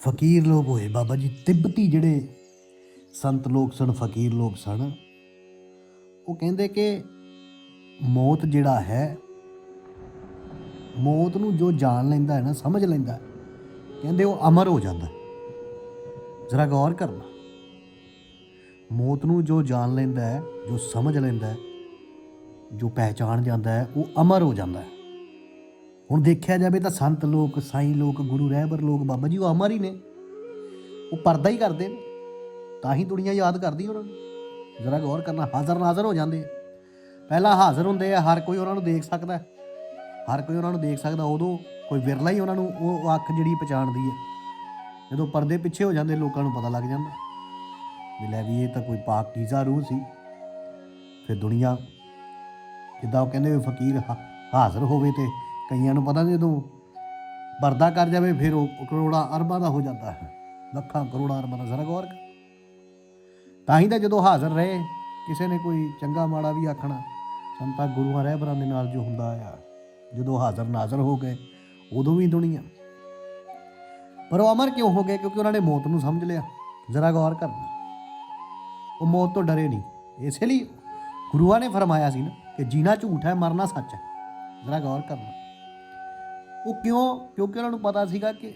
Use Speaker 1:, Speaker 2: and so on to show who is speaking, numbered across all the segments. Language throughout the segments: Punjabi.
Speaker 1: ਫਕੀਰ ਲੋਕ ਹੋਏ ਬਾਬਾ ਜੀ, ਤਿੱਬਤੀ ਜਿਹੜੇ ਸੰਤ ਲੋਕ ਸਨ, ਫਕੀਰ ਲੋਕ ਸਨ, ਉਹ ਕਹਿੰਦੇ ਕਿ ਮੌਤ ਜਿਹੜਾ ਹੈ, ਮੌਤ ਨੂੰ ਜੋ ਜਾਣ ਲੈਂਦਾ ਹੈ ਨਾ, ਸਮਝ ਲੈਂਦਾ ਕਹਿੰਦੇ ਉਹ ਅਮਰ ਹੋ ਜਾਂਦਾ ਜ਼ਰਾ ਗੌਰ ਕਰਨਾ। ਮੌਤ ਨੂੰ ਜੋ ਜਾਣ ਲੈਂਦਾ ਹੈ, ਜੋ ਸਮਝ ਲੈਂਦਾ ਹੈ ਜੋ ਪਹਿਚਾਣ ਜਾਂਦਾ ਹੈ, ਉਹ ਅਮਰ ਹੋ ਜਾਂਦਾ ਹੈ। ਹੁਣ ਦੇਖਿਆ ਜਾਵੇ ਤਾਂ ਸੰਤ ਲੋਕ, ਸਾਈਂ ਲੋਕ, ਗੁਰੂ ਰਹਿਬਰ ਲੋਕ, ਬਾਬਾ ਜੀ ਉਹ ਅਮਰ ਹੀ ਨੇ। ਉਹ ਪਰਦਾ ਹੀ ਕਰਦੇ ਨੇ। ਤਾਂ ਹੀ ਦੁਨੀਆ ਯਾਦ ਕਰਦੀ ਉਹਨਾਂ ਨੂੰ। ਜ਼ਰਾ ਗੌਰ ਕਰਨਾ, ਹਾਜ਼ਰ ਨਾਜ਼ਰ ਹੋ ਜਾਂਦੇ ਪਹਿਲਾਂ ਹਾਜ਼ਰ ਹੁੰਦੇ ਆ, ਹਰ ਕੋਈ ਉਹਨਾਂ ਨੂੰ ਦੇਖ ਸਕਦਾ ਹਰ ਕੋਈ ਉਹਨਾਂ ਨੂੰ ਦੇਖ ਸਕਦਾ, ਉਦੋਂ ਕੋਈ ਵਿਰਲਾ ਹੀ ਉਹਨਾਂ ਨੂੰ ਉਹ ਅੱਖ ਜਿਹੜੀ ਪਛਾਣਦੀ ਹੈ। ਜਦੋਂ ਪਰਦੇ ਪਿੱਛੇ ਹੋ ਜਾਂਦੇ, ਲੋਕਾਂ ਨੂੰ ਪਤਾ ਲੱਗ ਜਾਂਦਾ। ਵੀ ਲੈ ਵੀ ਇਹ ਤਾਂ ਕੋਈ ਪਾਕ ਪਾਕੀਜ਼ਾ ਰੂਹ ਸੀ। ਫਿਰ ਦੁਨੀਆ ਜਿੱਦਾਂ ਉਹ ਕਹਿੰਦੇ ਵੀ ਫਕੀਰ ਹਾ- ਹਾਜ਼ਰ ਹੋਵੇ ਤੇ ਕਈਆਂ ਨੂੰ ਪਤਾ ਨਹੀਂ ਜਦੋਂ ਪਰਦਾ ਕਰ ਜਾਵੇ ਫਿਰ ਉਹ ਕਰੋੜਾਂ ਅਰਬਾਂ ਦਾ ਹੋ ਜਾਂਦਾ ਹੈ। ਲੱਖਾਂ ਕਰੋੜਾਂ ਅਰਬਾਂ ਦਾ, ਜ਼ਰਾ ਗੌਰ ਕਰ। ਤਾਂ ਹੀ ਤਾਂ ਜਦੋਂ ਹਾਜ਼ਰ ਰਹੇ, ਕਿਸੇ ਨੇ ਕੋਈ ਚੰਗਾ ਮਾੜਾ ਵੀ ਆਖਣਾ, ਸੰਤਾਂ ਗੁਰੂਆਂ ਰਹਿਬਰਾਂ ਦੇ ਨਾਲ ਜੋ ਹੁੰਦਾ ਆ, ਜਦੋਂ ਹਾਜ਼ਰ ਨਾਜ਼ਰ ਹੋ ਗਏ, ਉਦੋਂ ਵੀ ਦੁਨੀਆ। ਪਰ ਉਹ ਅਮਰ ਕਿਉਂ ਹੋ ਗਏ? ਕਿਉਂਕਿ ਉਹਨਾਂ ਨੇ ਮੌਤ ਨੂੰ ਸਮਝ ਲਿਆ। ਜ਼ਰਾ ਗੌਰ ਕਰਨਾ। ਉਹ ਮੌਤ ਤੋਂ ਡਰੇ ਨਹੀਂ। ਇਸੇ ਲਈ ਗੁਰੂਆਂ ਨੇ ਫਰਮਾਇਆ ਸੀ ਨਾ ਕਿ ਜੀਣਾ ਝੂਠ ਹੈ, ਮਰਨਾ ਸੱਚ ਹੈ। ਜ਼ਰਾ ਗੌਰ ਕਰਨਾ। ਉਹ ਕਿਉਂ? ਕਿਉਂਕਿ ਉਹਨਾਂ ਨੂੰ ਪਤਾ ਸੀਗਾ ਕਿ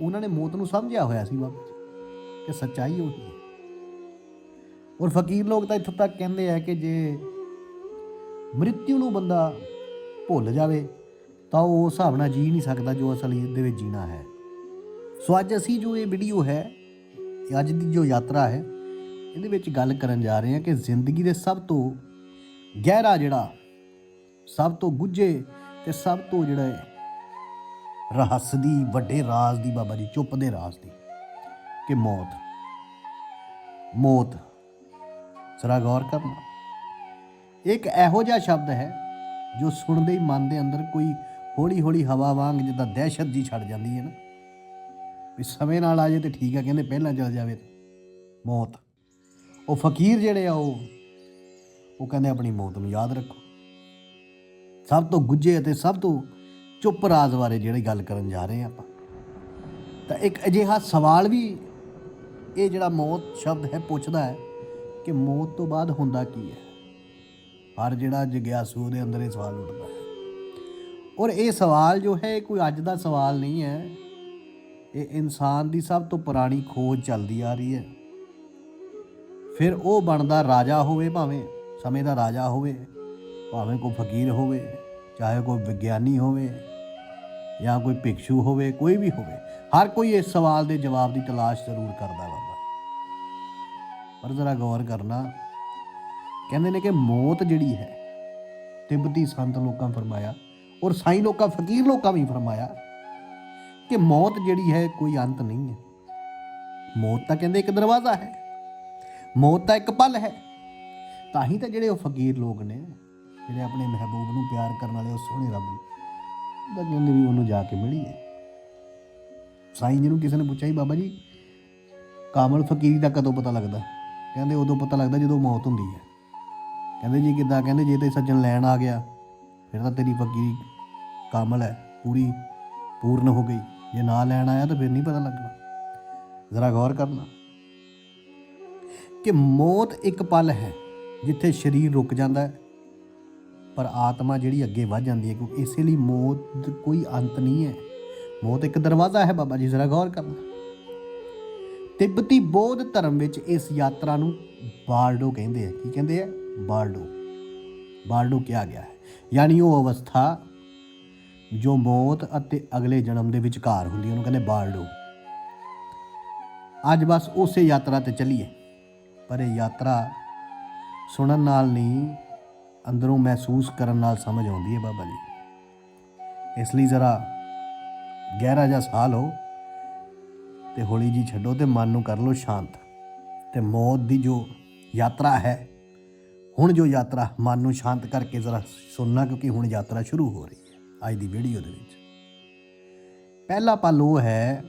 Speaker 1: ਉਹਨਾਂ ਨੇ ਮੌਤ ਨੂੰ ਸਮਝਿਆ ਹੋਇਆ ਸੀ ਬਾਬਾ ਜੀ ਕਿ ਸੱਚਾਈ ਉਹੀ ਹੈ। ਔਰ ਫਕੀਰ ਲੋਕ ਤਾਂ ਇੱਥੋਂ ਤੱਕ ਕਹਿੰਦੇ ਆ ਕਿ ਜੇ ਮ੍ਰਿਤਿਉ ਨੂੰ ਬੰਦਾ ਭੁੱਲ ਜਾਵੇ, ਤਾਂ ਉਹ ਉਸ ਹਿਸਾਬ ਨਾਲ ਜੀ ਨਹੀਂ ਸਕਦਾ ਜੋ ਅਸਲੀ ਦੇ ਵਿੱਚ ਜੀਣਾ ਹੈ। ਸੋ ਅੱਜ ਅਸੀਂ ਜੋ ਇਹ ਵੀਡੀਓ ਹੈ ਅੱਜ ਦੀ ਜੋ ਯਾਤਰਾ ਹੈ, ਇਹਦੇ ਵਿੱਚ ਗੱਲ ਕਰਨ ਜਾ ਰਹੇ ਹਾਂ ਕਿ ਜ਼ਿੰਦਗੀ ਦੇ ਸਭ ਤੋਂ ਗਹਿਰਾ ਜਿਹੜਾ ਸਭ ਤੋਂ ਗੁੱਝੇ ਤੇ ਸਭ ਤੋਂ ਜਿਹੜਾ ਹੈ, ਰਹੱਸ ਦੀ, ਵੱਡੇ ਰਾਜ਼ ਦੀ ਬਾਬਾ ਜੀ ਚੁੱਪ ਦੇ ਰਾਜ਼ ਦੀ ਕਿ ਮੌਤ। ਮੌਤ। ਜ਼ਰਾ ਗੌਰ ਕਰਨਾ। ਇੱਕ ਇਹੋ ਜਿਹਾ ਸ਼ਬਦ ਹੈ ਜੋ ਸੁਣਦੇ ਹੀ ਮਨ ਦੇ ਅੰਦਰ ਕੋਈ ਹੌਲੀ ਹੌਲੀ ਹਵਾ ਵਾਂਗ ਜਿੱਦਾਂ ਦਹਿਸ਼ਤ ਜੀ ਛੱਡ ਜਾਂਦੀ ਹੈ ਨਾ। ਵੀ ਸਮੇਂ ਨਾਲ ਆ ਜੇ ਤੇ ਠੀਕ ਆ, ਕਹਿੰਦੇ ਪਹਿਲਾਂ ਚਲ ਜਾਵੇ ਮੌਤ। ਉਹ ਫਕੀਰ ਜਿਹੜੇ ਆ ਉਹ ਉਹ ਕਹਿੰਦੇ ਆਪਣੀ ਮੌਤ ਨੂੰ ਯਾਦ ਰੱਖੋ। ਸਭ ਤੋਂ ਗੁੱਝੇ ਅਤੇ ਸਭ ਤੋਂ ਚੁੱਪ ਰਾਜ਼ ਬਾਰੇ ਜਿਹੜੀ ਗੱਲ ਕਰਨ ਜਾ ਰਹੇ ਹਾਂ ਆਪਾਂ। ਤਾਂ ਇੱਕ ਅਜਿਹਾ ਸਵਾਲ ਵੀ ਇਹ ਜਿਹੜਾ ਮੌਤ ਸ਼ਬਦ ਹੈ ਪੁੱਛਦਾ ਹੈ ਕਿ ਮੌਤ ਤੋਂ ਬਾਅਦ ਹੁੰਦਾ ਕੀ ਹੈ? ਹਰ ਜਿਹੜਾ ਜਗਿਆਸੂ ਦੇ ਅੰਦਰ ਇਹ ਸਵਾਲ ਉੱਠਦਾ ਹੈ। ਔਰ ਇਹ ਸਵਾਲ ਜੋ ਹੈ ਇਹ ਕੋਈ ਅੱਜ ਦਾ ਸਵਾਲ ਨਹੀਂ ਹੈ। ਇਹ ਇਨਸਾਨ ਦੀ ਸਭ ਤੋਂ ਪੁਰਾਣੀ ਖੋਜ ਚੱਲਦੀ ਆ ਰਹੀ ਹੈ। ਫਿਰ ਉਹ ਬਣਦਾ ਰਾਜਾ ਹੋਵੇ ਭਾਵੇਂ ਸਮੇਂ ਦਾ ਰਾਜਾ ਹੋਵੇ, ਭਾਵੇਂ ਕੋਈ ਫਕੀਰ ਹੋਵੇ, ਚਾਹੇ ਕੋਈ ਵਿਗਿਆਨੀ ਹੋਵੇ ਜਾਂ ਕੋਈ ਭਿਕਸ਼ੂ ਹੋਵੇ, ਕੋਈ ਵੀ ਹੋਵੇ, ਹਰ ਕੋਈ ਇਸ ਸਵਾਲ ਦੇ ਜਵਾਬ ਦੀ ਤਲਾਸ਼ ਜ਼ਰੂਰ ਕਰਦਾ ਬਾਬਾ ਪਰ ਜ਼ਰਾ ਗੌਰ ਕਰਨਾ, ਕਹਿੰਦੇ ਨੇ ਕਿ ਮੌਤ ਜਿਹੜੀ ਹੈ, ਤਿੱਬਤੀ ਸੰਤ ਲੋਕਾਂ ਫਰਮਾਇਆ ਔਰ ਸਾਈ ਲੋਕਾਂ, ਫਕੀਰ ਲੋਕਾਂ ਵੀ ਫਰਮਾਇਆ ਕਿ ਮੌਤ ਜਿਹੜੀ ਹੈ ਕੋਈ ਅੰਤ ਨਹੀਂ ਹੈ। ਮੌਤ ਤਾਂ ਕਹਿੰਦੇ ਇੱਕ ਦਰਵਾਜ਼ਾ ਹੈ, ਮੌਤ ਤਾਂ ਇੱਕ ਪਲ ਹੈ। ਤਾਂ ਹੀ ਤਾਂ ਜਿਹੜੇ ਉਹ ਫਕੀਰ ਲੋਕ ਨੇ, ਜਿਹੜੇ ਆਪਣੇ ਮਹਿਬੂਬ ਨੂੰ ਪਿਆਰ ਕਰਨ ਵਾਲੇ, ਉਹ ਸੋਹਣੇ ਰੱਬ ਨੂੰ। ਤਾਂ ਕਹਿੰਦੇ ਵੀ ਉਹਨੂੰ ਜਾ ਕੇ ਮਿਲੀਏ। ਸਾਈਂ ਜੀ ਨੂੰ ਕਿਸੇ ਨੇ ਪੁੱਛਿਆ ਜੀ ਬਾਬਾ ਜੀ, ਕਾਮਲ ਫਕੀਰੀ ਦਾ ਕਦੋਂ ਪਤਾ ਲੱਗਦਾ? ਕਹਿੰਦੇ ਉਦੋਂ ਪਤਾ ਲੱਗਦਾ ਜਦੋਂ ਮੌਤ ਹੁੰਦੀ ਹੈ। ਕਹਿੰਦੇ ਜੀ ਕਿੱਦਾਂ? ਕਹਿੰਦੇ ਜੇ ਤੇ ਸੱਜਣ ਲੈਣ ਆ ਗਿਆ, ਫਿਰ ਤਾਂ ਤੇਰੀ ਫਕੀਰੀ ਕਾਮਲ ਹੈ, ਪੂਰੀ ਪੂਰਨ ਹੋ ਗਈ। ਜੇ ਨਾ ਲੈਣ ਆਇਆ ਤਾਂ ਫਿਰ ਨਹੀਂ ਪਤਾ ਲੱਗਣਾ। ਜ਼ਰਾ ਗੌਰ ਕਰਨਾ ਕਿ ਮੌਤ ਇੱਕ ਪਲ ਹੈ। ਜਿੱਥੇ ਸਰੀਰ ਰੁਕ ਜਾਂਦਾ ਹੈ ਪਰ ਆਤਮਾ ਜਿਹੜੀ ਅੱਗੇ ਵੱਧ ਜਾਂਦੀ ਹੈ ਕਿਉਂਕਿ ਇਸੇ ਲਈ ਮੌਤ ਕੋਈ ਅੰਤ ਨਹੀਂ ਹੈ। ਮੌਤ ਇੱਕ ਦਰਵਾਜ਼ਾ ਹੈ ਬਾਬਾ ਜੀ ਜ਼ਰਾ ਗੌਰ ਕਰਨਾ। ਤਿੱਬਤੀ ਬੋਧ ਧਰਮ ਵਿੱਚ ਇਸ ਯਾਤਰਾ ਨੂੰ ਬਾਰਡੋ ਕਹਿੰਦੇ ਆ। ਕੀ ਕਹਿੰਦੇ ਆ? ਬਾਰਡੋ ਬਾਰਡੋ ਕਿਹਾ ਗਿਆ ਹੈ। ਯਾਨੀ ਉਹ ਅਵਸਥਾ ਜੋ ਮੌਤ ਅਤੇ ਅਗਲੇ ਜਨਮ ਦੇ ਵਿਚਕਾਰ ਹੁੰਦੀ ਹੈ, ਉਹਨੂੰ ਕਹਿੰਦੇ ਬਾਰਡੋ ਅੱਜ ਬਸ ਉਸੇ ਯਾਤਰਾ ਤੇ ਚੱਲੀਏ। ਪਰ ਇਹ ਯਾਤਰਾ ਸੁਣਨ ਨਾਲ ਨਹੀਂ, ਅੰਦਰੋਂ ਮਹਿਸੂਸ ਕਰਨ ਨਾਲ ਸਮਝ ਆਉਂਦੀ ਹੈ ਬਾਬਾ ਜੀ। ਇਸ ਲਈ ਜ਼ਰਾ ਗਹਿਰਾ ਜਿਹਾ ਸਾਹ ਲਓ ਤੇ ਹੌਲੀ ਜੀ ਛੱਡੋ ਤੇ ਮਨ ਨੂੰ ਕਰ ਲਓ ਸ਼ਾਂਤ। ਤੇ ਮੌਤ ਦੀ ਜੋ ਯਾਤਰਾ ਹੈ, ਹੁਣ ਜੋ ਯਾਤਰਾ, ਮਨ ਨੂੰ ਸ਼ਾਂਤ ਕਰਕੇ ਜ਼ਰਾ ਸੁਣਨਾ ਕਿਉਂਕਿ ਹੁਣ ਯਾਤਰਾ ਸ਼ੁਰੂ ਹੋ ਰਹੀ ਹੈ ਅੱਜ ਦੀ ਵੀਡੀਓ ਦੇ ਵਿੱਚ। ਪਹਿਲਾ ਪਲ ਉਹ ਹੈ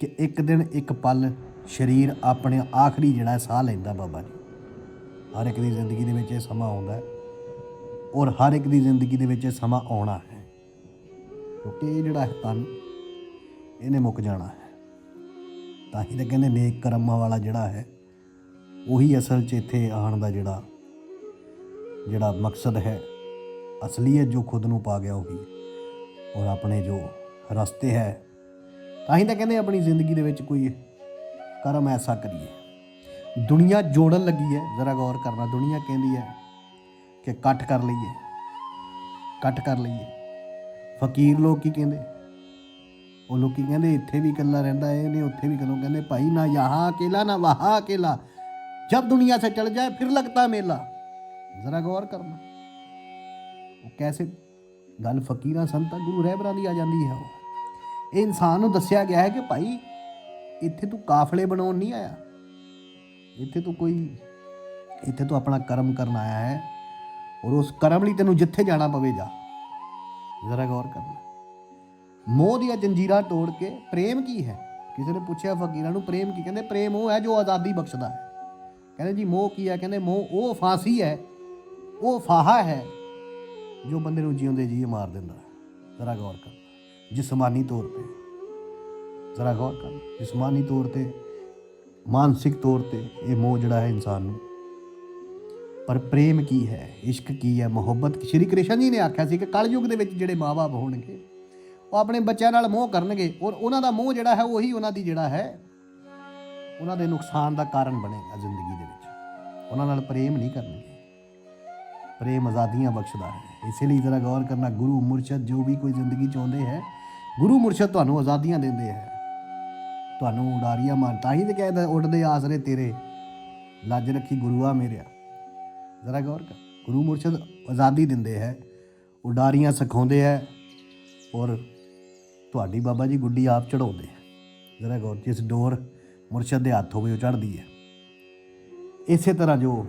Speaker 1: ਕਿ ਇੱਕ ਦਿਨ ਇੱਕ ਪਲ ਸਰੀਰ ਆਪਣੇ ਆਖਰੀ ਜਿਹੜਾ ਸਾਹ ਲੈਂਦਾ ਬਾਬਾ ਜੀ। ਹਰ ਇੱਕ ਦੀ ਜ਼ਿੰਦਗੀ ਦੇ ਵਿੱਚ ਇਹ ਸਮਾਂ ਆਉਂਦਾ ਹੈ ਔਰ ਹਰ ਇੱਕ ਦੀ ਜ਼ਿੰਦਗੀ ਦੇ ਵਿੱਚ ਇਹ ਸਮਾਂ ਆਉਣਾ ਹੈ ਕਿਉਂਕਿ ਇਹ ਜਿਹੜਾ ਹੈ ਤਨ ਇਹਨੇ ਮੁੱਕ ਜਾਣਾ ਹੈ। ਤਾਂ ਹੀ ਤਾਂ ਕਹਿੰਦੇ ਨੇਕ ਕਰਮਾਂ ਵਾਲਾ ਜਿਹੜਾ ਹੈ, ਉਹੀ ਅਸਲ 'ਚ ਇੱਥੇ ਆਉਣ ਦਾ ਜਿਹੜਾ ਜਿਹੜਾ ਮਕਸਦ ਹੈ ਅਸਲੀਅਤ ਜੋ ਖੁਦ ਨੂੰ ਪਾ ਗਿਆ ਉਹੀ ਔਰ ਆਪਣੇ ਜੋ ਰਸਤੇ ਹੈ। ਤਾਂ ਹੀ ਤਾਂ ਕਹਿੰਦੇ ਆਪਣੀ ਜ਼ਿੰਦਗੀ ਦੇ ਵਿੱਚ ਕੋਈ ਕਰਮ ਐਸਾ ਕਰੀਏ। ਦੁਨੀਆ ਜੋੜਨ ਲੱਗੀ ਹੈ। ਜ਼ਰਾ ਗੌਰ ਕਰਨਾ, ਦੁਨੀਆ ਕਹਿੰਦੀ ਹੈ ਕਿ ਕੱਟ ਕਰ ਲਈਏ। ਕੱਟ ਕਰ ਲਈਏ। ਫਕੀਰ ਲੋਕ ਕੀ ਕਹਿੰਦੇ? ਉਹ ਲੋਕੀ ਕਹਿੰਦੇ? ਇੱਥੇ ਵੀ ਇਕੱਲਾ ਰਹਿੰਦਾ ਹੈ ਇਹਨੇ ਉੱਥੇ ਵੀ ਇਕੱਲਾ ਕਹਿੰਦੇ, ਭਾਈ, ਨਾ ਯਹਾਂ ਅਕੇਲਾ, ਨਾ ਵਹਾਂ ਅਕੇਲਾ। ਜਦ ਦੁਨੀਆ ਸੇ ਚਲ ਜਾਏ, ਫਿਰ ਲੱਗਦਾ ਮੇਲਾ। ਜ਼ਰਾ ਗੌਰ ਕਰਨਾ। ਉਹ ਕੈਸੇ? ਗੱਲ ਫਕੀਰਾਂ ਸੰਤਾਂ ਗੁਰੂ ਰਹਿਬਰਾਂ ਦੀ ਆ ਜਾਂਦੀ ਹੈ। ਉਹ ਇਹ ਇਨਸਾਨ ਨੂੰ ਦੱਸਿਆ ਗਿਆ ਹੈ ਕਿ ਭਾਈ, ਇੱਥੇ ਤੂੰ ਕਾਫਲੇ ਬਣਾਉਣ ਨਹੀਂ ਆਇਆ। ਇੱਥੇ ਤੂੰ ਕੋਈ, ਇੱਥੇ ਤੂੰ ਆਪਣਾ ਕਰਮ ਕਰਨ ਆਇਆ ਹੈ ਔਰ ਉਸ ਕਰਮ ਲਈ ਤੈਨੂੰ ਜਿੱਥੇ ਜਾਣਾ ਪਵੇ ਜਾ। ਜ਼ਰਾ ਗੌਰ ਕਰਨਾ। ਮੋਹ ਦੀਆਂ ਜੰਜੀਰਾਂ ਤੋੜ ਕੇ ਪ੍ਰੇਮ ਕੀ ਹੈ? ਕਿਸੇ ਨੇ ਪੁੱਛਿਆ ਫਕੀਰਾਂ ਨੂੰ, ਪ੍ਰੇਮ ਕੀ? ਕਹਿੰਦੇ ਪ੍ਰੇਮ ਉਹ ਹੈ ਜੋ ਆਜ਼ਾਦੀ ਬਖਸ਼ਦਾ ਹੈ। ਕਹਿੰਦੇ ਜੀ ਮੋਹ ਕੀ ਹੈ? ਕਹਿੰਦੇ ਮੋਹ ਉਹ ਫਾਂਸੀ ਹੈ, ਉਹ ਫਾਹਾ ਹੈ ਜੋ ਬੰਦੇ ਨੂੰ ਜਿਉਂਦੇ ਜੀ ਮਾਰ ਦਿੰਦਾ ਜ਼ਰਾ ਗੌਰ ਕਰ ਜਿਸਮਾਨੀ ਤੌਰ ਤੇ। ਜ਼ਰਾ ਗੌਰ ਕਰ ਜਿਸਮਾਨੀ ਤੌਰ ਤੇ ਮਾਨਸਿਕ ਤੌਰ ਤੇ ਇਹ ਮੋਹ ਜਿਹੜਾ ਹੈ ਇਨਸਾਨ ਨੂੰ। ਪਰ ਪ੍ਰੇਮ ਕੀ ਹੈ? ਇਸ਼ਕ ਕੀ ਹੈ? ਮੁਹੱਬਤ ਸ਼੍ਰੀ ਕ੍ਰਿਸ਼ਨ ਜੀ ਨੇ ਆਖਿਆ ਸੀ ਕਿ ਕਲਯੁਗ ਦੇ ਵਿੱਚ ਜਿਹੜੇ ਮਾਪੇ ਹੋਣਗੇ, ਉਹ ਆਪਣੇ ਬੱਚਿਆਂ ਨਾਲ ਮੋਹ ਕਰਨਗੇ ਔਰ ਉਹਨਾਂ ਦਾ ਮੋਹ ਜਿਹੜਾ ਹੈ ਉਹੀ ਉਹਨਾਂ ਦੀ ਜਿਹੜਾ ਹੈ, ਉਹਨਾਂ ਦੇ ਨੁਕਸਾਨ ਦਾ ਕਾਰਨ ਬਣੇਗਾ ਜ਼ਿੰਦਗੀ ਦੇ ਵਿੱਚ। ਉਹਨਾਂ ਨਾਲ ਪ੍ਰੇਮ ਨਹੀਂ ਕਰਨਗੇ। ਪ੍ਰੇਮ ਆਜ਼ਾਦੀਆਂ ਬਖਸ਼ਦਾ ਹੈ। ਇਸੇ ਲਈ ਜ਼ਰਾ ਗੌਰ ਕਰਨਾ, ਗੁਰੂ ਮੁਰਸ਼ਦ ਜੋ ਵੀ ਕੋਈ ਜ਼ਿੰਦਗੀ ਚਾਹੁੰਦੇ ਹੈ, ਗੁਰੂ ਮੁਰਸ਼ਦ ਤੁਹਾਨੂੰ ਆਜ਼ਾਦੀਆਂ ਦਿੰਦੇ ਹੈ। ਤੁਹਾਨੂੰ ਉਡਾਰੀਆਂ ਮਾਰ, ਤਾਂ ਹੀ ਤੇ ਕਹਿੰਦਾ ਉੱਡਦੇ ਆਸਰੇ ਤੇਰੇ। ਲੱਜ ਰੱਖੀ ਗੁਰੂਆ ਮੇਰਿਆ। ਜ਼ਰਾ ਗੌਰ ਕਰ, ਗੁਰੂ ਮੁਰਸ਼ਦ ਆਜ਼ਾਦੀ ਦਿੰਦੇ ਹੈ, ਉਡਾਰੀਆਂ ਸਿਖਾਉਂਦੇ ਹੈ, ਔਰ ਤੁਹਾਡੀ ਬਾਬਾ ਜੀ ਗੁੱਡੀ ਆਪ ਚੜਾਉਂਦੇ ਹੈ। ਜ਼ਰਾ ਗੌਰ, ਜਿਸ ਡੋਰ ਮੁਰਸ਼ਦ ਦੇ ਹੱਥ ਹੋਵੇ ਉਹ ਚੜਦੀ ਹੈ। ਇਸੇ ਤਰ੍ਹਾਂ ਜੋ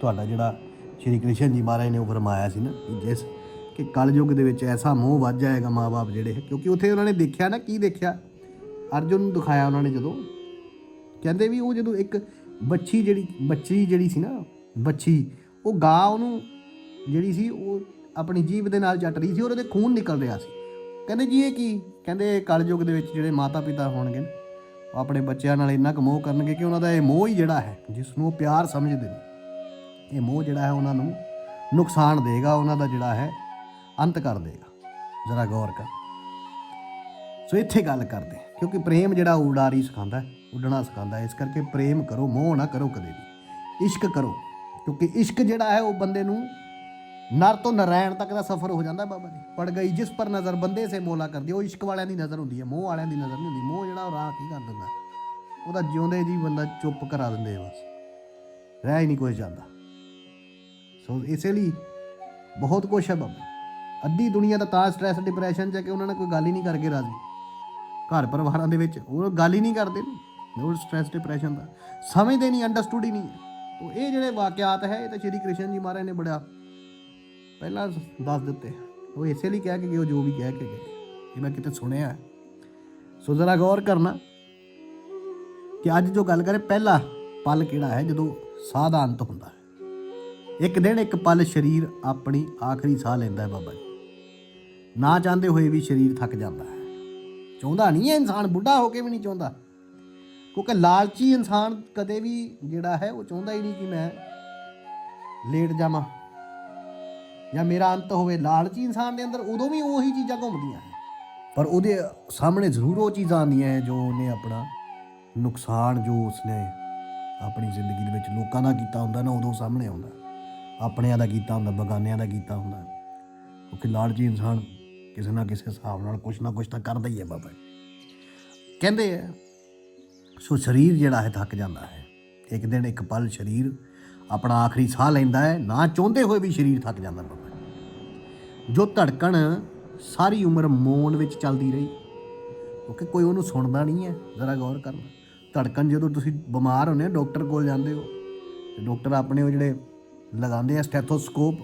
Speaker 1: ਤੁਹਾਡਾ ਜਿਹੜਾ ਸ਼੍ਰੀ ਕ੍ਰਿਸ਼ਨ ਜੀ ਮਹਾਰਾਜ ਨੇ ਉਹ ਫਰਮਾਇਆ ਸੀ ਨਾ ਜਿਸ ਕਿ ਕਲਯੁਗ ਦੇ ਵਿੱਚ ਐਸਾ ਮੋਹ ਵੱਜ ਜਾਏਗਾ ਮਾਪੇ ਜਿਹੜੇ, ਕਿਉਂਕਿ ਉੱਥੇ ਉਹਨਾਂ ਨੇ ਦੇਖਿਆ ਨਾ, ਕੀ ਦੇਖਿਆ? ਅਰਜੁਨ ਨੂੰ ਦਿਖਾਇਆ ਉਹਨਾਂ ਨੇ ਜਦੋਂ। ਕਹਿੰਦੇ ਵੀ ਉਹ ਜਦੋਂ ਇੱਕ ਬੱਚੀ ਜਿਹੜੀ ਬੱਚੀ ਜਿਹੜੀ ਸੀ ਨਾ, ਬੱਚੀ, ਉਹ ਗਾਂ ਉਹਨੂੰ ਜਿਹੜੀ ਸੀ, ਉਹ ਆਪਣੀ ਜੀਭ ਦੇ ਨਾਲ ਚੱਟ ਰਹੀ ਸੀ ਔਰ ਉਹਦੇ ਖੂਨ ਨਿਕਲ ਰਿਹਾ ਸੀ। ਕਹਿੰਦੇ ਜੀ ਇਹ ਕੀ? ਕਹਿੰਦੇ ਕਲਯੁਗ ਦੇ ਵਿੱਚ ਜਿਹੜੇ ਮਾਤਾ ਪਿਤਾ ਹੋਣਗੇ, ਉਹ ਆਪਣੇ ਬੱਚਿਆਂ ਨਾਲ ਇੰਨਾ ਕੁ ਮੋਹ ਕਰਨਗੇ ਕਿ ਉਹਨਾਂ ਦਾ ਇਹ ਮੋਹ ਹੀ ਜਿਹੜਾ ਹੈ, ਜਿਸ ਨੂੰ ਉਹ ਪਿਆਰ ਸਮਝਦੇ ਨੇ, ਇਹ ਮੋਹ ਜਿਹੜਾ ਹੈ ਉਹਨਾਂ ਨੂੰ ਨੁਕਸਾਨ ਦੇਗਾ, ਉਹਨਾਂ ਦਾ ਜਿਹੜਾ ਹੈ, ਅੰਤ ਕਰ ਦੇਗਾ। ਜ਼ਰਾ ਗੌਰ ਕਰ। ਸੋ ਇੱਥੇ ਗੱਲ ਕਰਦੇ ਕਿਉਂਕਿ ਪ੍ਰੇਮ ਜਿਹੜਾ ਉਹ ਉਡਾਰੀ ਸਿਖਾਉਂਦਾ ਉੱਡਣਾ ਸਿਖਾਉਂਦਾ ਇਸ ਕਰਕੇ ਪ੍ਰੇਮ ਕਰੋ ਮੋਹ ਨਾ ਕਰੋ ਕਦੇ ਵੀ। ਇਸ਼ਕ ਕਰੋ ਕਿਉਂਕਿ ਇਸ਼ਕ ਜਿਹੜਾ ਹੈ ਉਹ ਬੰਦੇ ਨੂੰ ਨਰ ਤੋਂ ਨਰੈਣ ਤੱਕ ਦਾ ਸਫ਼ਰ ਹੋ ਜਾਂਦਾ ਬਾਬਾ ਜੀ। ਪੜ ਗਈ ਜਿਸ ਪਰ ਨਜ਼ਰ ਬੰਦੇ ਸੇ ਮੋਲਾ ਕਰਦੀ ਹੈ, ਉਹ ਇਸ਼ਕ ਵਾਲਿਆਂ ਦੀ ਨਜ਼ਰ ਹੁੰਦੀ ਹੈ ਮੋਹ ਵਾਲਿਆਂ ਦੀ ਨਜ਼ਰ ਨਹੀਂ ਹੁੰਦੀ। ਮੋਹ ਜਿਹੜਾ ਉਹ ਰਾਹ ਕੀ ਕਰ ਦਿੰਦਾ? ਉਹਦਾ ਜਿਉਂਦੇ ਜੀ ਬੰਦਾ ਚੁੱਪ ਕਰਾ ਦਿੰਦੇ ਬਸ। ਰਹਿ ਹੀ ਨਹੀਂ ਕੋਈ ਜਾਂਦਾ। ਸੋ ਇਸੇ ਲਈ ਬਹੁਤ ਕੁਛ ਹੈ ਬਾਬਾ ਅੱਧੀ ਦੁਨੀਆ ਦਾ ਤਾਂ ਸਟ੍ਰੈਸ ਡਿਪਰੈਸ਼ਨ ਚ ਹੈ ਕਿ ਉਹਨਾਂ ਨਾਲ ਕੋਈ ਗੱਲ ਹੀ ਨਹੀਂ ਕਰਕੇ ਰਾਜ਼ੀ। ਘਰ ਪਰਿਵਾਰਾਂ ਦੇ ਵਿੱਚ ਉਹ ਗੱਲ ਹੀ ਨਹੀਂ ਕਰਦੇ ਨੇ ਉਹ ਸਟ੍ਰੈਸ ਡਿਪਰੈਸ਼ਨ ਦਾ। ਸਮਝਦੇ ਨਹੀਂ ਅੰਡਰਸਟੂਡ ਹੀ ਨਹੀਂ। ਹੈ ਇਹ ਜਿਹੜੇ ਵਾਕਿਆਤ ਹੈ, ਇਹ ਤਾਂ ਸ਼੍ਰੀ ਕ੍ਰਿਸ਼ਨ ਜੀ ਮਹਾਰਾਜ ਨੇ ਬੜਾ ਪਹਿਲਾਂ ਦੱਸ ਦਿੱਤੇ। ਉਹ ਇਸੇ ਲਈ ਕਹਿ ਕੇ ਗਏ, ਉਹ ਜੋ ਵੀ ਕਹਿ ਕੇ ਗਏ। ਇਹ ਮੈਂ ਕਿਤੇ ਸੁਣਿਆ ਹੈ। ਸੋ ਜ਼ਰਾ ਗੌਰ ਕਰਨਾ ਕਿ ਅੱਜ ਜੋ ਗੱਲ ਕਰੇ, ਪਹਿਲਾ ਪਲ ਕਿਹੜਾ ਹੈ, ਜਦੋਂ ਸਾਹ ਦਾ ਅੰਤ ਹੁੰਦਾ ਹੈ। ਇੱਕ ਦਿਨ ਇੱਕ ਪਲ ਸਰੀਰ ਆਪਣੀ ਆਖਰੀ ਸਾਹ ਲੈਂਦਾ ਹੈ ਬਾਬਾ ਜੀ। ਨਾ ਚਾਹੁੰਦੇ ਹੋਏ ਵੀ ਸਰੀਰ ਥੱਕ ਜਾਂਦਾ ਹੈ। ਚਾਹੁੰਦਾ ਨਹੀਂ ਹੈ ਇਨਸਾਨ, ਬੁੱਢਾ ਹੋ ਕੇ ਵੀ ਨਹੀਂ ਚਾਹੁੰਦਾ। ਕਿਉਂਕਿ ਲਾਲਚੀ ਇਨਸਾਨ ਕਦੇ ਵੀ ਜਿਹੜਾ ਹੈ, ਉਹ ਚਾਹੁੰਦਾ ਹੀ ਨਹੀਂ ਕਿ ਮੈਂ ਲੇਟ ਜਾਵਾਂ। ਜਾਂ ਮੇਰਾ ਅੰਤ ਹੋਵੇ। ਲਾਲਚੀ ਇਨਸਾਨ ਦੇ ਅੰਦਰ ਉਦੋਂ ਵੀ ਉਹੀ ਚੀਜ਼ਾਂ ਘੁੰਮਦੀਆਂ ਹੈ ਪਰ ਉਹਦੇ ਸਾਹਮਣੇ ਜ਼ਰੂਰ ਉਹ ਚੀਜ਼ਾਂ ਆਉਂਦੀਆਂ ਹੈ ਜੋ ਉਹਨੇ ਆਪਣਾ ਨੁਕਸਾਨ ਜੋ ਉਸਨੇ ਆਪਣੀ ਜ਼ਿੰਦਗੀ ਦੇ ਵਿੱਚ ਲੋਕਾਂ ਦਾ ਕੀਤਾ ਹੁੰਦਾ ਨਾ, ਉਦੋਂ ਸਾਹਮਣੇ ਆਉਂਦਾ। ਆਪਣਿਆਂ ਦਾ ਕੀਤਾ ਹੁੰਦਾ, ਬਗਾਨਿਆਂ ਦਾ ਕੀਤਾ ਹੁੰਦਾ। ਕਿਉਂਕਿ ਲਾਲਚੀ ਇਨਸਾਨ ਕਿਸੇ ਨਾ ਕਿਸੇ ਹਿਸਾਬ ਨਾਲ ਕੁਛ ਨਾ ਕੁਛ ਤਾਂ ਕਰਦਾ ਹੀ ਹੈ ਬਾਬਾ ਕਹਿੰਦੇ ਆ, ਸੋ ਸਰੀਰ ਜਿਹੜਾ ਹੈ ਥੱਕ ਜਾਂਦਾ ਹੈ। ਇੱਕ ਦਿਨ ਇੱਕ ਪਲ ਸਰੀਰ ਆਪਣਾ ਆਖਰੀ ਸਾਹ ਲੈਂਦਾ ਹੈ, ਨਾ ਚਾਹੁੰਦੇ ਹੋਏ ਵੀ ਸਰੀਰ ਥੱਕ ਜਾਂਦਾ ਬਾਬਾ ਜੋ। ਧੜਕਣ ਸਾਰੀ ਉਮਰ ਮੌਨ ਵਿੱਚ ਚੱਲਦੀ ਰਹੀ। ਕਿਉਂਕਿ ਕੋਈ ਉਹਨੂੰ ਸੁਣਦਾ ਨਹੀਂ ਹੈ, ਜ਼ਰਾ ਗੌਰ ਕਰਨਾ ਧੜਕਣ ਜਦੋਂ ਤੁਸੀਂ ਬਿਮਾਰ ਹੁੰਦੇ ਹੋ, ਡਾਕਟਰ ਕੋਲ ਜਾਂਦੇ ਹੋ, ਤੇ ਡਾਕਟਰ ਆਪਣੇ ਉਹ ਜਿਹੜੇ ਲਗਾਉਂਦੇ ਆ ਸਟੈਥੋਸਕੋਪ,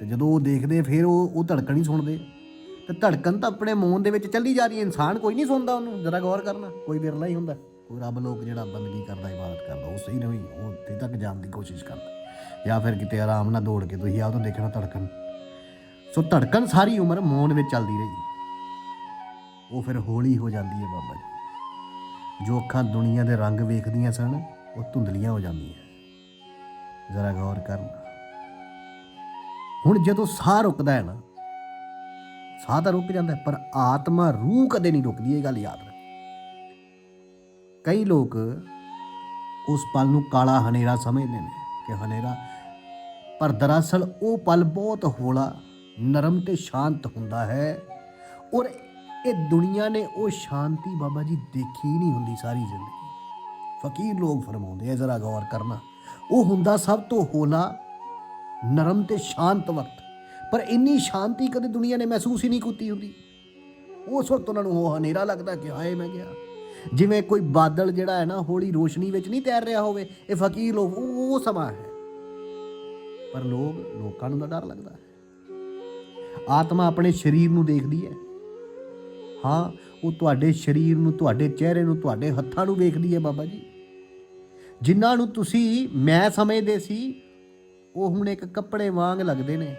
Speaker 1: ਤੇ ਜਦੋਂ ਉਹ ਦੇਖਦੇ ਫਿਰ ਉਹ ਉਹ ਧੜਕਣ ਹੀ ਸੁਣਦੇ ਤੇ ਧੜਕਣ ਤਾਂ ਆਪਣੇ ਮੌਨ ਦੇ ਵਿੱਚ ਚੱਲੀ ਜਾ ਰਹੀ ਹੈ। ਇਨਸਾਨ ਕੋਈ ਨਹੀਂ ਸੁਣਦਾ ਉਹਨੂੰ, ਜ਼ਰਾ ਗੌਰ ਕਰਨਾ, ਕੋਈ ਵਿਰਲਾ ਹੀ ਹੁੰਦਾ। ਕੋਈ ਰੱਬ ਲੋਕ ਜਿਹੜਾ ਬੰਦਗੀ ਕਰਦਾ, ਇਬਾਦਤ ਕਰਦਾ, ਉਹ ਸਹੀ ਨਹੀਂ, ਉਹ ਉੱਥੇ ਤੱਕ ਜਾਣ ਦੀ ਕੋਸ਼ਿਸ਼ ਕਰਦਾ। ਜਾਂ ਫਿਰ ਕਿਤੇ ਆਰਾਮ ਨਾਲ ਦੌੜ ਕੇ ਤੁਸੀਂ ਆਹ ਤੋਂ ਦੇਖਣਾ ਧੜਕਣ। ਸੋ ਧੜਕਣ ਸਾਰੀ ਉਮਰ ਮੌਨ ਵਿੱਚ ਚੱਲਦੀ ਰਹੀ। ਉਹ ਫਿਰ ਹੌਲੀ ਹੋ ਜਾਂਦੀ ਹੈ ਬਾਬਾ ਜੀ। ਜੋ ਅੱਖਾਂ ਦੁਨੀਆ ਦੇ ਰੰਗ ਵੇਖਦੀਆਂ ਸਨ, ਉਹ ਧੁੰਦਲੀਆਂ ਹੋ ਜਾਂਦੀਆਂ। ਜ਼ਰਾ ਗੌਰ ਕਰਨਾ। ਹੁਣ ਜਦੋਂ ਸਾਹ ਰੁਕਦਾ ਹੈ ਨਾ ਸਾਹ ਤਾਂ ਰੁਕ ਜਾਂਦਾ ਪਰ ਆਤਮਾ, ਰੂਹ ਕਦੇ ਨਹੀਂ ਰੁਕਦੀ, ਇਹ ਗੱਲ ਯਾਦ ਰੱਖ। ਕਈ ਲੋਕ ਉਸ ਪਲ ਨੂੰ ਕਾਲਾ ਹਨੇਰਾ ਸਮਝਦੇ ਨੇ ਕਿ ਹਨੇਰਾ, ਪਰ ਦਰਅਸਲ ਉਹ ਪਲ ਬਹੁਤ ਹੌਲਾ, ਨਰਮ ਤੇ ਸ਼ਾਂਤ ਹੁੰਦਾ ਹੈ। ਔਰ ਇਹ ਦੁਨੀਆ ਨੇ ਉਹ ਸ਼ਾਂਤੀ ਬਾਬਾ ਜੀ ਦੇਖੀ ਨਹੀਂ ਹੁੰਦੀ ਸਾਰੀ ਜ਼ਿੰਦਗੀ। ਫਕੀਰ ਲੋਕ ਫਰਮਾਉਂਦੇ ਆ ਜ਼ਰਾ ਗੌਰ ਕਰਨਾ। ਉਹ ਹੁੰਦਾ ਸਭ ਤੋਂ ਹੌਲਾ, ਨਰਮ ਤੇ ਸ਼ਾਂਤ ਵਕਤ। ਪਰ ਇੰਨੀ ਸ਼ਾਂਤੀ ਕਦੇ ਦੁਨੀਆ ਨੇ ਮਹਿਸੂਸ ਹੀ ਨਹੀਂ ਕੀਤੀ ਹੁੰਦੀ। ਉਸ ਵਕਤ ਉਹਨਾਂ ਨੂੰ ਉਹ ਹਨੇਰਾ ਲੱਗਦਾ ਕਿ ਹਾਏ ਮੈਂ ਗਿਆ। ਜਿਵੇਂ ਕੋਈ ਬਾਦਲ ਜਿਹੜਾ ਹੈ ਨਾ, ਹੌਲੀ ਰੋਸ਼ਨੀ ਵਿੱਚ ਨਹੀਂ ਤੈਰ ਰਿਹਾ ਹੋਵੇ, ਇਹ ਫਕੀਰ ਲੋਕ, ਉਹ ਸਮਾਂ ਹੈ। ਪਰ ਲੋਕ, ਲੋਕਾਂ ਨੂੰ ਤਾਂ ਡਰ ਲੱਗਦਾ ਹੈ। ਆਤਮਾ ਆਪਣੇ ਸਰੀਰ ਨੂੰ ਦੇਖਦੀ ਹੈ। ਹਾਂ, ਉਹ ਤੁਹਾਡੇ ਸਰੀਰ ਨੂੰ, ਤੁਹਾਡੇ ਚਿਹਰੇ ਨੂੰ, ਤੁਹਾਡੇ ਹੱਥਾਂ ਨੂੰ ਵੇਖਦੀ ਹੈ ਬਾਬਾ ਜੀ। ਜਿਨ੍ਹਾਂ ਨੂੰ ਤੁਸੀਂ ਮੈਂ ਸਮਝਦੇ ਸੀ, ਉਹ ਹੁਣ ਇੱਕ ਕੱਪੜੇ ਵਾਂਗ ਲੱਗਦੇ ਨੇ।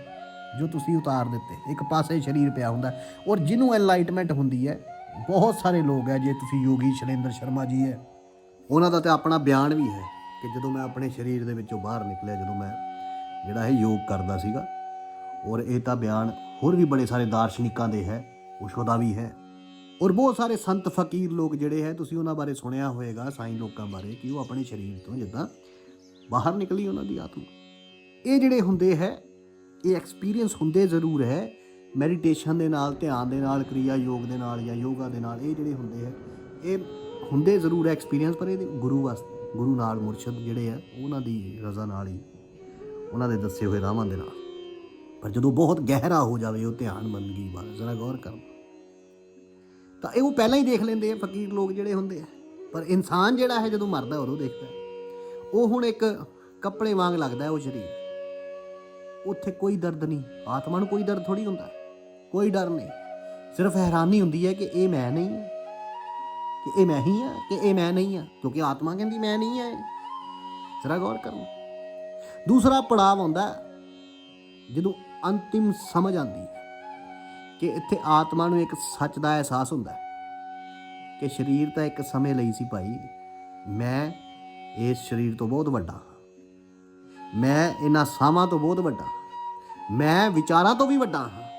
Speaker 1: ਜੋ ਤੁਸੀਂ ਉਤਾਰ ਦਿੱਤੇ, ਇੱਕ ਪਾਸੇ ਸਰੀਰ ਪਿਆ ਹੁੰਦਾ ਔਰ ਜਿਹਨੂੰ ਐਨਲਾਈਟਮੈਂਟ ਹੁੰਦੀ ਹੈ, ਬਹੁਤ ਸਾਰੇ ਲੋਕ ਹੈ ਜੇ ਤੁਸੀਂ ਯੋਗੀ ਸ਼ੈਲੇਂਦਰ ਸ਼ਰਮਾ ਜੀ ਹੈ, ਉਹਨਾਂ ਦਾ ਤੇ ਆਪਣਾ ਬਿਆਨ ਵੀ ਹੈ ਕਿ ਜਦੋਂ ਮੈਂ ਆਪਣੇ ਸਰੀਰ ਦੇ ਵਿੱਚੋਂ ਬਾਹਰ ਨਿਕਲਿਆ, ਜਦੋਂ ਮੈਂ ਜਿਹੜਾ ਇਹ ਯੋਗ ਕਰਦਾ ਸੀਗਾ, ਔਰ ਇਹ ਤਾਂ ਬਿਆਨ ਹੋਰ ਵੀ ਬੜੇ ਸਾਰੇ ਦਾਰਸ਼ਨਿਕਾਂ ਦੇ ਹੈ, ਉਸ਼ੋ ਦਾ ਵੀ ਹੈ, ਔਰ ਬਹੁਤ ਸਾਰੇ ਸੰਤ ਫਕੀਰ ਲੋਕ ਜਿਹੜੇ ਹੈ, ਤੁਸੀਂ ਉਹਨਾਂ ਬਾਰੇ ਸੁਣਿਆ ਹੋਵੇਗਾ, ਸਾਈਂ ਲੋਕਾਂ ਬਾਰੇ, ਕਿ ਉਹ ਆਪਣੇ ਸਰੀਰ ਤੋਂ ਜਿੱਦਾਂ ਬਾਹਰ ਨਿਕਲੀ ਉਹਨਾਂ ਦੀ ਆਤਮਾ। ਇਹ ਜਿਹੜੇ ਹੁੰਦੇ ਹੈ ਇਹ ਐਕਸਪੀਰੀਅੰਸ ਹੁੰਦੇ ਜ਼ਰੂਰ ਹੈ। ਮੈਡੀਟੇਸ਼ਨ ਦੇ ਨਾਲ, ਧਿਆਨ ਦੇ ਨਾਲ, ਕਿਰਿਆ ਯੋਗ ਦੇ ਨਾਲ ਜਾਂ ਯੋਗਾ ਦੇ ਨਾਲ ਇਹ ਜਿਹੜੇ ਹੁੰਦੇ ਹੈ, ਇਹ ਹੁੰਦੇ ਜ਼ਰੂਰ ਹੈ ਐਕਸਪੀਰੀਅੰਸ ਪਰ ਇਹ ਗੁਰੂ ਵਾਸਤੇ ਗੁਰੂ ਨਾਲ ਮੁਰਸ਼ਦ ਜਿਹੜੇ ਆ ਉਹਨਾਂ ਦੀ ਰਜ਼ਾ ਨਾਲ ਹੀ, ਉਹਨਾਂ ਦੇ ਦੱਸੇ ਹੋਏ ਰਾਹਾਂ ਦੇ ਨਾਲ। ਪਰ ਜਦੋਂ ਬਹੁਤ ਗਹਿਰਾ ਹੋ ਜਾਵੇ ਉਹ ਧਿਆਨ ਬੰਦਗੀ ਬਾਰੇ ਜ਼ਰਾ ਗੌਰ ਕਰਨਾ। ਤਾਂ ਇਹ ਉਹ ਪਹਿਲਾਂ ਹੀ ਦੇਖ ਲੈਂਦੇ ਆ ਫਕੀਰ ਲੋਕ ਜਿਹੜੇ ਹੁੰਦੇ ਆ ਪਰ ਇਨਸਾਨ ਜਿਹੜਾ ਹੈ, ਜਦੋਂ ਮਰਦਾ ਉਦੋਂ ਦੇਖਦਾ ਉਹ ਹੁਣ ਇੱਕ ਕੱਪੜੇ ਵਾਂਗ ਲੱਗਦਾ ਉਹ ਸਰੀਰ। ਉੱਥੇ ਕੋਈ ਦਰਦ ਨਹੀਂ। ਆਤਮਾ ਨੂੰ ਕੋਈ ਦਰਦ ਥੋੜੀ ਹੁੰਦਾ। ਕੋਈ ਡਰ ਨਹੀਂ। ਸਿਰਫ ਹੈਰਾਨੀ ਹੁੰਦੀ ਹੈ ਕਿ ਇਹ ਮੈਂ ਨਹੀਂ ਹਾਂ। ਕਿ ਇਹ ਮੈਂ ਹੀ ਹਾਂ, ਕਿ ਇਹ ਮੈਂ ਨਹੀਂ ਹਾਂ। ਕਿਉਂਕਿ ਆਤਮਾ ਕਹਿੰਦੀ ਮੈਂ ਨਹੀਂ ਹਾਂ ਇਹ। ਜ਼ਰਾ ਗੌਰ ਕਰੋ। ਦੂਸਰਾ ਪੜਾਅ ਆਉਂਦਾ ਜਦੋਂ ਅੰਤਿਮ ਸਮਝ ਆਉਂਦੀ ਹੈ ਕਿ ਇੱਥੇ ਆਤਮਾ ਨੂੰ ਇੱਕ ਸੱਚ ਦਾ ਅਹਿਸਾਸ ਹੁੰਦਾ ਕਿ ਸਰੀਰ ਤਾਂ ਇੱਕ ਸਮੇਂ ਲਈ ਸੀ ਭਾਈ। ਮੈਂ ਇਸ ਸਰੀਰ ਤੋਂ ਬਹੁਤ ਵੱਡਾ ਮੈਂ ਇਹਨਾਂ ਸਾਹਾਂ ਤੋਂ ਬਹੁਤ ਵੱਡਾ ਮੈਂ ਵਿਚਾਰਾਂ ਤੋਂ ਵੀ ਵੱਡਾ ਹਾਂ।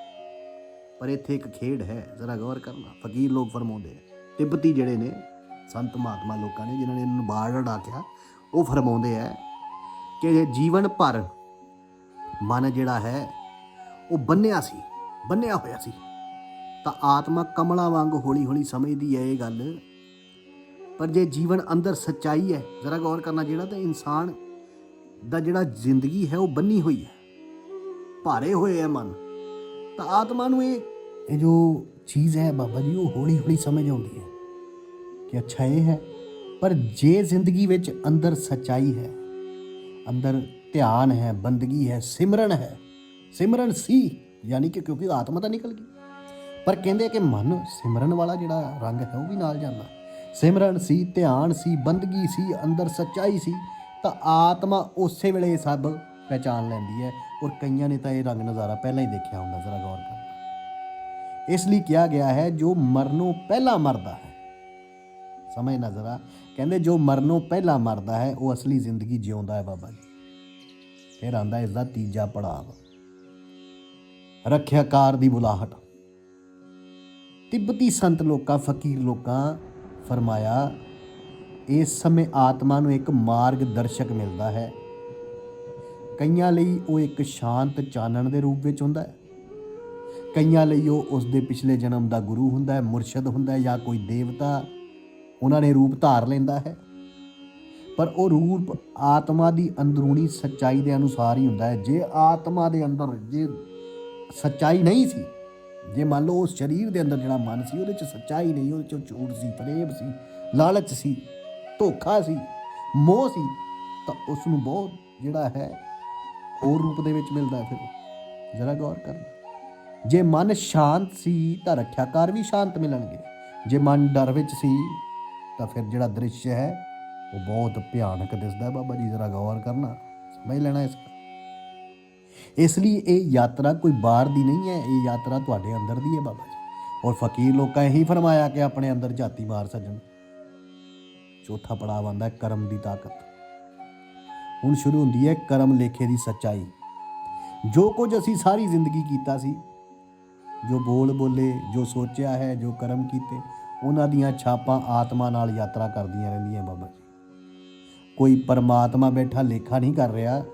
Speaker 1: ਪਰ ਇੱਥੇ ਇੱਕ ਖੇਡ ਹੈ, ਜ਼ਰਾ ਗੌਰ ਕਰਨਾ ਫਕੀਰ ਲੋਕ ਫਰਮਾਉਂਦੇ ਆ, ਤਿੱਬਤੀ ਜਿਹੜੇ ਨੇ, ਸੰਤ ਮਹਾਤਮਾ ਲੋਕਾਂ ਨੇ, ਜਿਨ੍ਹਾਂ ਨੇ ਇਹਨੂੰ ਨੂੰ ਬਾੜ ਆਖਿਆ ਉਹ ਫਰਮਾਉਂਦੇ ਆ ਕਿ ਜੀਵਨ ਭਰ ਮਨ ਜਿਹੜਾ ਹੈ, ਉਹ ਬੰਨਿਆ ਸੀ, ਬੰਨਿਆ ਹੋਇਆ ਸੀ। ਤਾਂ ਆਤਮਾ ਕਮਲਾ ਵਾਂਗ ਹੌਲੀ ਹੌਲੀ ਸਮਝਦੀ ਹੈ ਇਹ ਗੱਲ। ਪਰ ਜੇ ਜੀਵਨ ਅੰਦਰ ਸੱਚਾਈ ਹੈ, ਜ਼ਰਾ ਗੌਰ ਕਰਨਾ ਜਿਹੜਾ, ਤਾਂ ਇਨਸਾਨ ਦਾ ਜਿਹੜਾ ਜ਼ਿੰਦਗੀ ਹੈ ਉਹ ਬੰਨੀ ਹੋਈ ਹੈ। ਭਾਰੇ ਹੋਏ ਹੈ ਮਨ। ਤਾਂ ਆਤਮਾ ਨੂੰ ਇਹ ਇਹ ਜੋ ਚੀਜ਼ ਹੈ ਬਾਬਾ ਜੀ, ਉਹ ਹੌਲੀ ਹੌਲੀ ਸਮਝ ਆਉਂਦੀ ਹੈ ਕਿ ਅੱਛਾ ਇਹ ਹੈ। ਪਰ ਜੇ ਜ਼ਿੰਦਗੀ ਵਿੱਚ ਅੰਦਰ ਸੱਚਾਈ ਹੈ, ਅੰਦਰ ਧਿਆਨ ਹੈ, ਬੰਦਗੀ ਹੈ, ਸਿਮਰਨ ਹੈ, ਸਿਮਰਨ ਸੀ, ਯਾਨੀ ਕਿ ਕਿਉਂਕਿ ਆਤਮਾ ਤਾਂ ਨਿਕਲ ਗਈ। ਪਰ ਕਹਿੰਦੇ ਕਿ ਮਨ ਸਿਮਰਨ ਵਾਲਾ ਜਿਹੜਾ ਰੰਗ ਹੈ ਉਹ ਵੀ ਨਾਲ ਜਾਂਦਾ। ਸਿਮਰਨ ਸੀ, ਧਿਆਨ ਸੀ, ਬੰਦਗੀ ਸੀ, ਅੰਦਰ ਸੱਚਾਈ ਸੀ। ਤਾਂ ਆਤਮਾ ਉਸੇ ਵੇਲੇ ਇਹ ਸਭ ਪਹਿਚਾਨ ਲੈਂਦੀ ਹੈ ਔਰ ਕਈਆਂ ਨੇ ਤਾਂ ਇਹ ਰੰਗ ਨਜ਼ਾਰਾ ਪਹਿਲਾਂ ਹੀ ਦੇਖਿਆ ਹੁੰਦਾ ਜ਼ਰਾ ਗੌਰ ਕਰਨਾ ਇਸ ਲਈ ਕਿਹਾ ਗਿਆ ਹੈ, ਜੋ ਮਰਨੋਂ ਪਹਿਲਾਂ ਮਰਦਾ ਹੈ। ਸਮਝ ਨਾ ਜ਼ਰਾ, ਕਹਿੰਦੇ ਜੋ ਮਰਨੋਂ ਪਹਿਲਾਂ ਮਰਦਾ ਹੈ, ਉਹ ਅਸਲੀ ਜ਼ਿੰਦਗੀ ਜਿਉਂਦਾ ਹੈ ਬਾਬਾ ਜੀ। ਫਿਰ ਆਂਦਾ ਇਸ ਦਾ ਤੀਜਾ ਪੜਾਅ ਰੱਖਿਆਕਾਰ ਦੀ ਬੁਲਾਹਟ। ਤਿੱਬਤੀ ਸੰਤ ਲੋਕਾਂ, ਫਕੀਰ ਲੋਕਾਂ ਫਰਮਾਇਆ ਇਸ ਸਮੇਂ ਆਤਮਾ ਨੂੰ ਇੱਕ ਮਾਰਗ ਦਰਸ਼ਕ ਮਿਲਦਾ ਹੈ। ਕਈਆਂ ਲਈ ਉਹ ਇੱਕ ਸ਼ਾਂਤ ਚਾਨਣ ਦੇ ਰੂਪ ਵਿੱਚ ਹੁੰਦਾ ਹੈ। ਕਈਆਂ ਲਈ ਉਹ ਉਸ ਦੇ ਪਿਛਲੇ ਜਨਮ ਦਾ ਗੁਰੂ ਹੁੰਦਾ ਹੈ, ਮੁਰਸ਼ਿਦ ਹੁੰਦਾ ਹੈ ਜਾਂ ਕੋਈ ਦੇਵਤਾ ਉਹਨਾਂ ਨੇ ਰੂਪ ਧਾਰ ਲੈਂਦਾ ਹੈ। ਪਰ ਉਹ ਰੂਪ ਆਤਮਾ ਦੀ ਅੰਦਰੂਨੀ ਸੱਚਾਈ ਦੇ ਅਨੁਸਾਰ ਹੀ ਹੁੰਦਾ ਹੈ। ਜੇ ਆਤਮਾ ਦੇ ਅੰਦਰ, ਜੇ ਸੱਚਾਈ ਨਹੀਂ ਸੀ, ਜੇ ਮੰਨ ਲਓ ਉਸ ਸਰੀਰ ਦੇ ਅੰਦਰ ਜਿਹੜਾ ਮਨ ਸੀ, ਉਹਦੇ ਚ ਸੱਚਾਈ ਨਹੀਂ, ਉਹਦੇ ਚ ਝੂਠ ਸੀ ਫਰੇਬ ਸੀ, ਲਾਲਚ ਸੀ ਧੋਖਾ ਸੀ, ਮੋਹ ਸੀ, ਤਾਂ ਉਸ ਨੂੰ ਬਹੁਤ ਜਿਹੜਾ ਹੈ ਹੋਰ ਰੂਪ ਦੇ ਵਿੱਚ ਮਿਲਦਾ ਹੈ ਫਿਰ। ਜ਼ਰਾ ਗੌਰ ਕਰਨਾ ਜੇ ਮਨ ਸ਼ਾਂਤ ਸੀ, ਤਾਂ ਰੱਖਿਆਕਾਰ ਵੀ ਸ਼ਾਂਤ ਮਿਲਣਗੇ। ਜੇ ਮਨ ਡਰ ਵਿੱਚ ਸੀ, ਤਾਂ ਫਿਰ ਜਿਹੜਾ ਦ੍ਰਿਸ਼ ਹੈ, ਉਹ ਬਹੁਤ ਭਿਆਨਕ ਦਿਸਦਾ ਹੈ। ਬਾਬਾ ਜੀ, ਜ਼ਰਾ ਗੌਰ ਕਰਨਾ। ਸਮਝ ਲੈਣਾ ਇਸ ਇਸ ਲਈ ਇਹ ਯਾਤਰਾ ਕੋਈ ਬਾਹਰ ਦੀ ਨਹੀਂ ਹੈ। ਇਹ ਯਾਤਰਾ ਤੁਹਾਡੇ ਅੰਦਰ ਦੀ ਹੈ ਬਾਬਾ ਜੀ। ਔਰ ਫਕੀਰ ਲੋਕਾਂ ਇਹੀ ਫਰਮਾਇਆ ਕਿ ਆਪਣੇ ਅੰਦਰ ਜਾਤੀ ਮਾਰ ਸੱਜਣ। ਚੌਥਾ ਪੜਾਅ ਆਉਂਦਾ ਹੈ, ਕਰਮ ਦੀ ਤਾਕਤ। ਹੁਣ ਸ਼ੁਰੂ ਹੁੰਦੀ ਹੈ ਕਰਮ ਲੇਖੇ ਦੀ ਸੱਚਾਈ। ਜੋ ਕੁਝ ਅਸੀਂ ਸਾਰੀ ਜ਼ਿੰਦਗੀ ਕੀਤਾ ਸੀ, ਜੋ ਬੋਲ ਬੋਲੇ, ਜੋ ਸੋਚਿਆ ਹੈ, ਜੋ ਕਰਮ ਕੀਤੇ, ਉਹਨਾਂ ਦੀਆਂ ਛਾਪਾਂ ਆਤਮਾ ਨਾਲ ਯਾਤਰਾ ਕਰਦੀਆਂ ਰਹਿੰਦੀਆਂ ਬਾਬਾ ਜੀ। ਕੋਈ ਪਰਮਾਤਮਾ ਬੈਠਾ ਲੇਖਾ ਨਹੀਂ ਕਰ ਰਿਹਾ।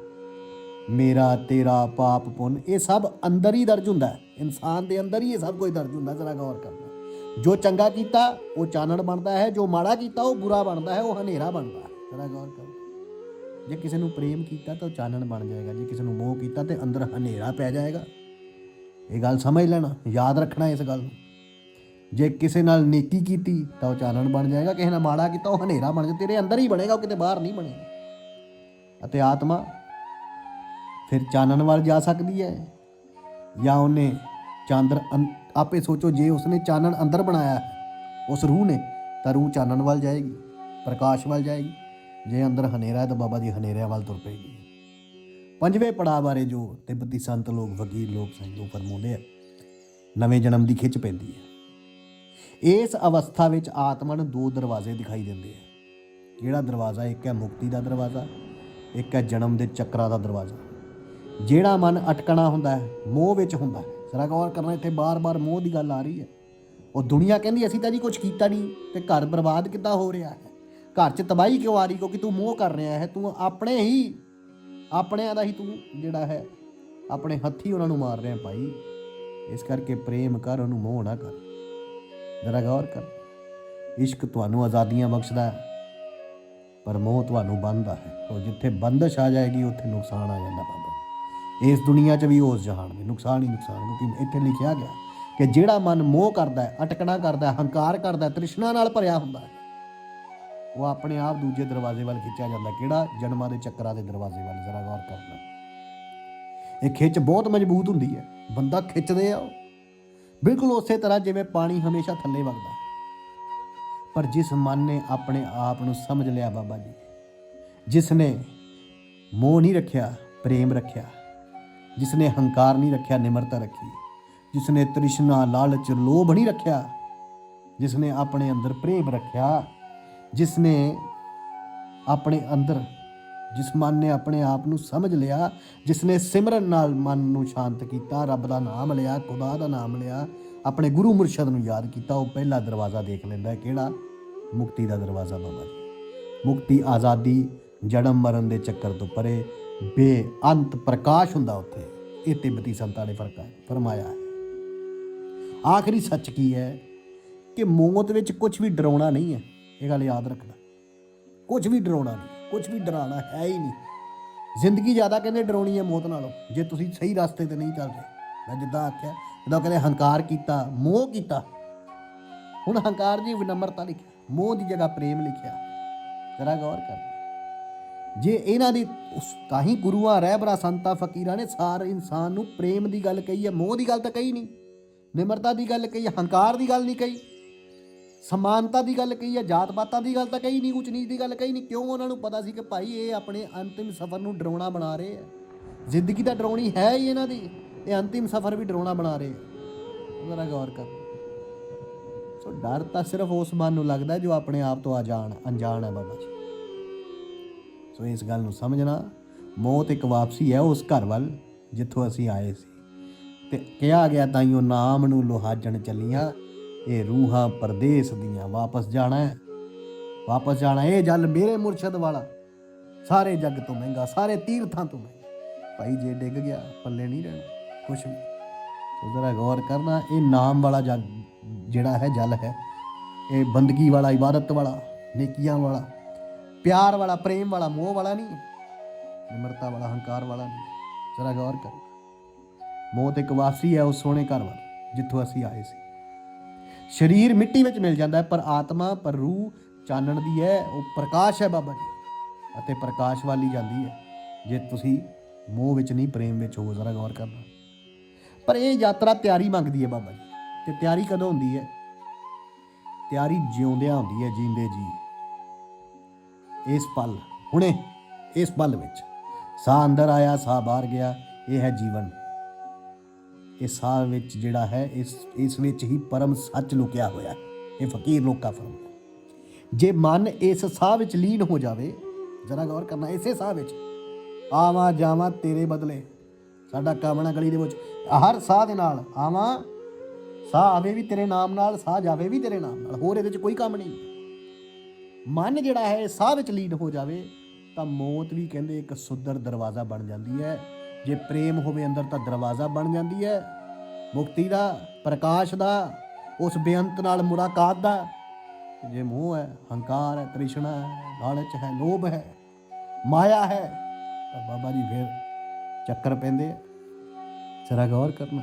Speaker 1: ਮੇਰਾ, ਤੇਰਾ, ਪਾਪ, ਪੁੰਨ, ਇਹ ਸਭ ਅੰਦਰ ਹੀ ਦਰਜ ਹੁੰਦਾ ਹੈ। ਇਨਸਾਨ ਦੇ ਅੰਦਰ ਹੀ ਇਹ ਸਭ ਕੁਝ ਦਰਜ ਹੁੰਦਾ ਜ਼ਰਾ ਗੌਰ ਕਰਨਾ। ਜੋ ਚੰਗਾ ਕੀਤਾ, ਉਹ ਚਾਨਣ ਬਣਦਾ ਹੈ, ਜੋ ਮਾੜਾ ਕੀਤਾ, ਉਹ ਬੁਰਾ ਬਣਦਾ ਹੈ, ਉਹ ਹਨੇਰਾ ਬਣਦਾ ਹੈ। ਜ਼ਰਾ ਗੌਰ ਕਰੋ। ਜੇ ਕਿਸੇ ਨੂੰ ਪ੍ਰੇਮ ਕੀਤਾ ਤਾਂ ਉਹ ਚਾਨਣ ਬਣ ਜਾਏਗਾ, ਜੇ ਕਿਸੇ ਨੂੰ ਮੋਹ ਕੀਤਾ ਤੇ ਅੰਦਰ ਹਨੇਰਾ ਪੈ ਜਾਏਗਾ। ਇਹ ਗੱਲ ਸਮਝ ਲੈਣਾ, ਯਾਦ ਰੱਖਣਾ ਇਸ ਗੱਲ ਨੂੰ। ਜੇ ਕਿਸੇ ਨਾਲ ਨੇਕੀ ਕੀਤੀ ਤਾਂ ਉਹ ਚਾਨਣ ਬਣ ਜਾਏਗਾ, ਕਿਸੇ ਨਾਲ ਮਾੜਾ ਕੀਤਾ, ਉਹ ਹਨੇਰਾ ਬਣ ਜਾ ਤੇਰੇ ਅੰਦਰ ਹੀ ਬਣੇਗਾ, ਉਹ ਕਿਤੇ ਬਾਹਰ ਨਹੀਂ ਬਣੇਗਾ। ਅਤੇ ਆਤਮਾ ਫਿਰ ਚਾਨਣ ਵੱਲ ਜਾ ਸਕਦੀ ਹੈ ਜਾਂ ਉਹਨੇ ਚਾਂਦਰ ਅੰ- ਆਪੇ ਸੋਚੋ ਜੇ ਉਸਨੇ ਚਾਨਣ ਅੰਦਰ ਬਣਾਇਆ ਹੈ, ਉਸ ਰੂਹ ਨੇ ਤਾਂ ਰੂਹ ਚਾਨਣ ਵੱਲ ਜਾਏਗੀ ਪ੍ਰਕਾਸ਼ ਵੱਲ ਜਾਏਗੀ ਜੇ ਅੰਦਰ ਹਨੇਰਾ ਹੈ ਤਾਂ ਬਾਬਾ ਜੀ ਹਨੇਰਿਆਂ ਵੱਲ ਤੁਰ ਪਏਗੀ ਪੰਜਵੇਂ ਪੜਾਅ ਬਾਰੇ ਜੋ ਤਿੱਬਤੀ ਸੰਤ ਲੋਕ ਫਕੀਰ ਲੋਕ ਸੰਜੋ ਫਰਮਾਉਂਦੇ ਆ ਨਵੇਂ ਜਨਮ ਦੀ ਖਿੱਚ ਪੈਂਦੀ ਹੈ। ਇਸ ਅਵਸਥਾ ਵਿੱਚ ਆਤਮਾ ਨੂੰ ਦੋ ਦਰਵਾਜ਼ੇ ਦਿਖਾਈ ਦਿੰਦੇ ਆ। ਜਿਹੜਾ ਦਰਵਾਜ਼ਾ? ਇੱਕ ਹੈ ਮੁਕਤੀ ਦਾ ਦਰਵਾਜ਼ਾ ਇੱਕ ਹੈ ਜਨਮ ਦੇ ਚੱਕਰਾਂ ਦਾ ਦਰਵਾਜ਼ਾ। ਜਿਹੜਾ ਮਨ ਅਟਕਣਾ ਹੁੰਦਾ ਹੈ ਮੋਹ ਵਿੱਚ ਹੁੰਦਾ ਹੈ ਜ਼ਰਾ ਗੌਰ ਕਰਨਾ, ਇੱਥੇ ਬਾਰ-ਬਾਰ ਮੋਹ ਦੀ ਗੱਲ ਆ ਰਹੀ ਹੈ। ਉਹ ਦੁਨੀਆ ਕਹਿੰਦੀ, ਅਸੀਂ ਤਾਂ ਜੀ ਕੁਝ ਕੀਤਾ ਨਹੀਂ, ਤੇ ਘਰ ਬਰਬਾਦ ਕਿੱਦਾਂ ਹੋ ਰਿਹਾ ਹੈ? ਘਰ 'ਚ ਤਬਾਹੀ ਕਿਉਂ ਆ ਰਹੀ? ਕਿਉਂਕਿ ਤੂੰ ਮੋਹ ਕਰ ਰਿਹਾ ਹੈ, ਤੂੰ ਆਪਣੇ ਹੀ, ਆਪਣਿਆਂ ਦਾ ਹੀ ਤੂੰ ਜਿਹੜਾ ਹੈ, ਆਪਣੇ ਹੱਥੀ ਉਹਨਾਂ ਨੂੰ ਮਾਰ ਰਿਹਾ ਭਾਈ। ਇਸ ਕਰਕੇ ਪ੍ਰੇਮ ਕਰ, ਉਹਨੂੰ ਮੋਹ ਨਾ ਕਰ। ਜ਼ਰਾ ਗੌਰ ਕਰ। ਇਸ਼ਕ ਤੁਹਾਨੂੰ ਆਜ਼ਾਦੀਆਂ ਬਖਸ਼ਦਾ ਹੈ, ਪਰ ਮੋਹ ਤੁਹਾਨੂੰ ਬੰਨਦਾ ਹੈ। ਉਹ ਜਿੱਥੇ ਬੰਦਸ਼ ਆ ਜਾਏਗੀ, ਉੱਥੇ ਨੁਕਸਾਨ ਆ ਜਾਂਦਾ ਬਾਬਾ। ਇਸ ਦੁਨੀਆ 'ਚ ਵੀ ਉਸ ਜਹਾਨ ਵਿੱਚ ਨੁਕਸਾਨ ਹੀ ਨੁਕਸਾਨ, ਕਿਉਂਕਿ ਇੱਥੇ ਲਿਖਿਆ ਗਿਆ ਕਿ ਜਿਹੜਾ ਮਨ ਮੋਹ ਕਰਦਾ ਹੈ, ਅਟਕਣਾ ਕਰਦਾ ਹੈ, ਹੰਕਾਰ ਕਰਦਾ ਹੈ, ਤ੍ਰਿਸ਼ਨਾ ਨਾਲ ਭਰਿਆ ਹੁੰਦਾ ਹੈ, ਉਹ ਆਪਣੇ ਆਪ ਦੂਜੇ ਦਰਵਾਜ਼ੇ ਵੱਲ ਖਿੱਚਿਆ ਜਾਂਦਾ ਕਿਹੜਾ? ਜਨਮਾਂ ਦੇ ਚੱਕਰਾਂ ਦੇ ਦਰਵਾਜ਼ੇ ਵੱਲ, ਜ਼ਰਾ ਗੌਰ ਕਰਨਾ। ਇਹ ਖਿੱਚ ਬਹੁਤ ਮਜ਼ਬੂਤ ਹੁੰਦੀ ਹੈ। ਬੰਦਾ ਖਿੱਚਦੇ ਆ ਉਹ। ਬਿਲਕੁਲ ਉਸੇ ਤਰ੍ਹਾਂ ਜਿਵੇਂ ਪਾਣੀ ਹਮੇਸ਼ਾ ਥੱਲੇ ਵਗਦਾ ਪਰ ਜਿਸ ਮਨ ਨੇ ਆਪਣੇ ਆਪ ਨੂੰ ਸਮਝ ਲਿਆ ਬਾਬਾ ਜੀ, ਜਿਸ ਨੇ ਮੋਹ ਨਹੀਂ ਰੱਖਿਆ, ਪ੍ਰੇਮ ਰੱਖਿਆ ਜਿਸ ਨੇ ਹੰਕਾਰ ਨਹੀਂ ਰੱਖਿਆ, ਨਿਮਰਤਾ ਰੱਖੀ। ਜਿਸ ਨੇ ਤ੍ਰਿਸ਼ਨਾ ਲਾਲਚ, ਲੋਭ ਨਹੀਂ ਰੱਖਿਆ। ਜਿਸ ਨੇ ਆਪਣੇ ਅੰਦਰ ਪ੍ਰੇਮ ਰੱਖਿਆ। ਜਿਸ ਨੇ ਆਪਣੇ ਅੰਦਰ, ਜਿਸ ਮਨ ਨੇ ਆਪਣੇ ਆਪ ਨੂੰ ਸਮਝ ਲਿਆ। ਜਿਸ ਨੇ ਸਿਮਰਨ ਨਾਲ ਮਨ ਨੂੰ ਸ਼ਾਂਤ ਕੀਤਾ, ਰੱਬ ਦਾ ਨਾਮ ਲਿਆ, ਖੁਦਾ ਦਾ ਨਾਮ ਲਿਆ, ਆਪਣੇ ਗੁਰੂ ਮੁਰਸ਼ਦ ਨੂੰ ਯਾਦ ਕੀਤਾ, ਉਹ ਪਹਿਲਾ ਦਰਵਾਜ਼ਾ ਦੇਖ ਲੈਂਦਾ ਕਿਹੜਾ? ਮੁਕਤੀ ਦਾ ਦਰਵਾਜ਼ਾ ਬਾਬਾ ਜੀ। ਮੁਕਤੀ ਆਜ਼ਾਦੀ ਜਨਮ ਮਰਨ ਦੇ ਚੱਕਰ ਤੋਂ ਪਰੇ ਬੇਅੰਤ ਪ੍ਰਕਾਸ਼ ਹੁੰਦਾ ਉੱਥੇ। ਇਹ ਤਿੱਬਤੀ ਸੰਤਾਂ ਨੇ ਫਰਕਾ ਫਰਮਾਇਆ ਹੈ। ਆਖਰੀ ਸੱਚ ਕੀ ਹੈ ਕਿ ਮੌਤ ਵਿੱਚ ਕੁਝ ਵੀ ਡਰਾਉਣਾ ਨਹੀਂ ਹੈ। ਇਹ ਗੱਲ ਯਾਦ ਰੱਖਣਾ। ਕੁਝ ਵੀ ਡਰਾਉਣਾ ਨਹੀਂ ਕੁਝ ਵੀ ਡਰਾਉਣਾ ਹੈ ਹੀ ਨਹੀਂ। ਜ਼ਿੰਦਗੀ ਜ਼ਿਆਦਾ ਕਹਿੰਦੇ ਡਰਾਉਣੀ ਹੈ ਮੌਤ ਨਾਲੋਂ? ਜੇ ਤੁਸੀਂ ਸਹੀ ਰਸਤੇ ਤੇ ਨਹੀਂ ਚੱਲ ਰਹੇ। ਮੈਂ ਜਿੱਦਾਂ ਆਖਿਆ, ਜਦੋਂ ਕਹਿੰਦੇ ਹੰਕਾਰ ਕੀਤਾ, ਮੋਹ ਕੀਤਾ। ਹੁਣ ਹੰਕਾਰ ਦੀ ਵਿਨਮਰਤਾ ਲਿਖਿਆ, ਮੋਹ ਦੀ ਜਗ੍ਹਾ ਪ੍ਰੇਮ ਲਿਖਿਆ। ਜਰਾ ਗੌਰ ਕਰ ਜੇ ਇਹਨਾਂ ਦੀ ਉਸ ਤਾਂ ਹੀ ਗੁਰੂਆਂ, ਰਹਿਬਰਾ, ਸੰਤਾਂ, ਫਕੀਰਾਂ ਨੇ ਸਾਰੇ ਇਨਸਾਨ ਨੂੰ ਪ੍ਰੇਮ ਦੀ ਗੱਲ ਕਹੀ ਹੈ, ਮੋਹ ਦੀ ਗੱਲ ਤਾਂ ਕਹੀ ਨਹੀਂ, ਨਿਮਰਤਾ ਦੀ ਗੱਲ ਕਹੀ ਹੈ, ਹੰਕਾਰ ਦੀ ਗੱਲ ਨਹੀਂ ਕਹੀ, ਸਮਾਨਤਾ ਦੀ ਗੱਲ ਕਹੀ ਹੈ ਜਾਤ ਪਾਤਾਂ ਦੀ ਗੱਲ ਤਾਂ ਕਹੀ ਨਹੀਂ ਉੱਚ ਨੀਚ ਦੀ ਗੱਲ ਕਹੀ ਨਹੀਂ, ਕਿਉਂ ਉਹਨਾਂ ਨੂੰ ਪਤਾ ਸੀ ਕਿ ਭਾਈ ਇਹ ਆਪਣੇ ਅੰਤਿਮ ਸਫ਼ਰ ਨੂੰ ਡਰਾਉਣਾ ਬਣਾ ਰਹੇ ਆ? ਜ਼ਿੰਦਗੀ ਤਾਂ ਡਰਾਉਣੀ ਹੈ ਹੀ ਇਹਨਾਂ ਦੀ, ਇਹ ਅੰਤਿਮ ਸਫ਼ਰ ਵੀ ਡਰਾਉਣਾ ਬਣਾ ਰਹੇ ਆ। ਜ਼ਰਾ ਗੌਰ ਕਰ। ਸੋ ਡਰ ਤਾਂ ਸਿਰਫ ਉਸ ਮਨ ਨੂੰ ਲੱਗਦਾ ਜੋ ਆਪਣੇ ਆਪ ਤੋਂ ਅਜਾਣ ਅਣਜਾਣ ਹੈ ਬਾਬਾ ਜੀ। ਸੋ ਇਸ ਗੱਲ ਨੂੰ ਸਮਝਣਾ, ਮੌਤ ਇੱਕ ਵਾਪਸੀ ਹੈ ਉਸ ਘਰ ਵੱਲ ਜਿੱਥੋਂ ਅਸੀਂ ਆਏ ਸੀ। ਤੇ ਕਿਹਾ ਗਿਆ ਤਾਂ ਉਹ ਨਾਮ ਨੂੰ ਲੋਹਾਜਣ ਚੱਲੀਆਂ, ਇਹ ਰੂਹਾਂ ਪਰਦੇਸ ਦੀਆਂ ਵਾਪਸ ਜਾਣਾ ਹੈ। ਵਾਪਸ ਜਾਣਾ, ਇਹ ਜਲ ਮੇਰੇ ਮੁਰਸ਼ਦ ਵਾਲਾ। ਸਾਰੇ ਜੱਗ ਤੋਂ ਮਹਿੰਗਾ, ਸਾਰੇ ਤੀਰਥਾਂ ਤੋਂ ਮਹਿੰਗਾ। ਭਾਈ ਜੇ ਡਿੱਗ ਗਿਆ, ਪੱਲੇ ਨਹੀਂ ਰਹਿਣਾ, ਕੁਛ ਵੀ ਸੋ ਜ਼ਰਾ ਗੌਰ ਕਰਨਾ, ਇਹ ਨਾਮ ਵਾਲਾ ਜੱਗ ਜਿਹੜਾ ਹੈ, ਜਲ ਹੈ। ਇਹ ਬੰਦਗੀ ਵਾਲਾ, ਇਬਾਦਤ ਵਾਲਾ, ਨੇਕੀਆਂ ਵਾਲਾ। ਪਿਆਰ ਵਾਲਾ ਪ੍ਰੇਮ ਵਾਲਾ ਮੋਹ ਵਾਲਾ ਨਹੀਂ ਨਿਮਰਤਾ ਵਾਲਾ ਹੰਕਾਰ ਵਾਲਾ ਨਹੀਂ ਜ਼ਰਾ ਗੌਰ ਕਰ ਮੌਤ ਇੱਕ ਵਾਸੀ ਹੈ ਉਹ ਸੋਹਣੇ ਘਰ ਵੱਲ ਜਿੱਥੋਂ ਅਸੀਂ ਆਏ ਸੀ ਸਰੀਰ ਮਿੱਟੀ ਵਿੱਚ ਮਿਲ ਜਾਂਦਾ ਹੈ ਪਰ ਆਤਮਾ ਪਰ ਰੂਹ ਚਾਨਣ ਦੀ ਹੈ ਉਹ ਪ੍ਰਕਾਸ਼ ਹੈ ਬਾਬਾ ਜੀ ਅਤੇ ਪ੍ਰਕਾਸ਼ ਵਾਲੀ ਜਾਂਦੀ ਹੈ ਜੇ ਤੁਸੀਂ ਮੋਹ ਵਿੱਚ ਨਹੀਂ ਪ੍ਰੇਮ ਵਿੱਚ ਹੋ ਜ਼ਰਾ ਗੌਰ ਕਰਨਾ ਪਰ ਇਹ ਯਾਤਰਾ ਤਿਆਰੀ ਮੰਗਦੀ ਹੈ ਬਾਬਾ ਜੀ ਤੇ ਤਿਆਰੀ ਕਦੋਂ ਹੁੰਦੀ ਹੈ ਤਿਆਰੀ ਜਿਉਂਦਿਆਂ ਹੁੰਦੀ ਹੈ ਜੀਂਦੇ ਜੀ ਇਸ ਪਲ, ਹੁਣੇ, ਇਸ ਪਲ ਵਿੱਚ। ਸਾਹ ਅੰਦਰ ਆਇਆ, ਸਾਹ ਬਾਹਰ ਗਿਆ, ਇਹ ਹੈ ਜੀਵਨ। ਇਸ ਸਾਹ ਵਿੱਚ ਜਿਹੜਾ ਹੈ, ਇਸ ਇਸ ਵਿੱਚ ਹੀ ਪਰਮ ਸੱਚ ਲੁਕਿਆ ਹੋਇਆ ਹੈ। ਇਹ ਫਕੀਰ ਲੋਕਾਂ ਫਰਮ। ਜੇ ਮਨ ਇਸ ਸਾਹ ਵਿੱਚ ਲੀਨ ਹੋ ਜਾਵੇ, ਜਰਾ ਗੌਰ ਕਰਨਾ, ਇਸੇ ਸਾਹ ਵਿੱਚ, ਆਵਾਂ ਜਾਵਾਂ ਤੇਰੇ ਬਦਲੇ। ਸਾਡਾ ਕਾਮਣਾ ਗਲੀ ਦੇ ਵਿੱਚ, ਹਰ ਸਾਹ ਦੇ ਨਾਲ ਆਵਾਂ, ਸਾਹ ਆਵੇ ਵੀ ਤੇਰੇ ਨਾਮ ਨਾਲ, ਸਾਹ ਜਾਵੇ ਵੀ ਤੇਰੇ ਨਾਮ ਨਾਲ। ਹੋਰ ਇਹਦੇ 'ਚ ਕੋਈ ਕੰਮ ਨਹੀਂ। ਮਨ ਜਿਹੜਾ ਹੈ ਇਹ ਸਾਹ ਵਿੱਚ ਲੀਨ ਹੋ ਜਾਵੇ, ਤਾਂ ਮੌਤ ਵੀ ਕਹਿੰਦੇ ਇੱਕ ਸੁੰਦਰ ਦਰਵਾਜ਼ਾ ਬਣ ਜਾਂਦੀ ਹੈ। ਜੇ ਪ੍ਰੇਮ ਹੋਵੇ ਅੰਦਰ, ਤਾਂ ਦਰਵਾਜ਼ਾ ਬਣ ਜਾਂਦੀ ਹੈ। ਮੁਕਤੀ ਦਾ, ਪ੍ਰਕਾਸ਼ ਦਾ, ਉਸ ਬੇਅੰਤ ਨਾਲ ਮੁਲਾਕਾਤ ਦਾ। ਜੇ ਮੋਹ ਹੈ, ਹੰਕਾਰ ਹੈ, ਤ੍ਰਿਸ਼ਨਾ ਹੈ, ਲਾਲਚ ਹੈ, ਲੋਭ ਹੈ, ਮਾਇਆ ਹੈ, ਤਾਂ ਬਾਬਾ ਜੀ ਫਿਰ ਚੱਕਰ ਪੈਂਦੇ ਆ। ਜ਼ਰਾ ਗੌਰ ਕਰਨਾ।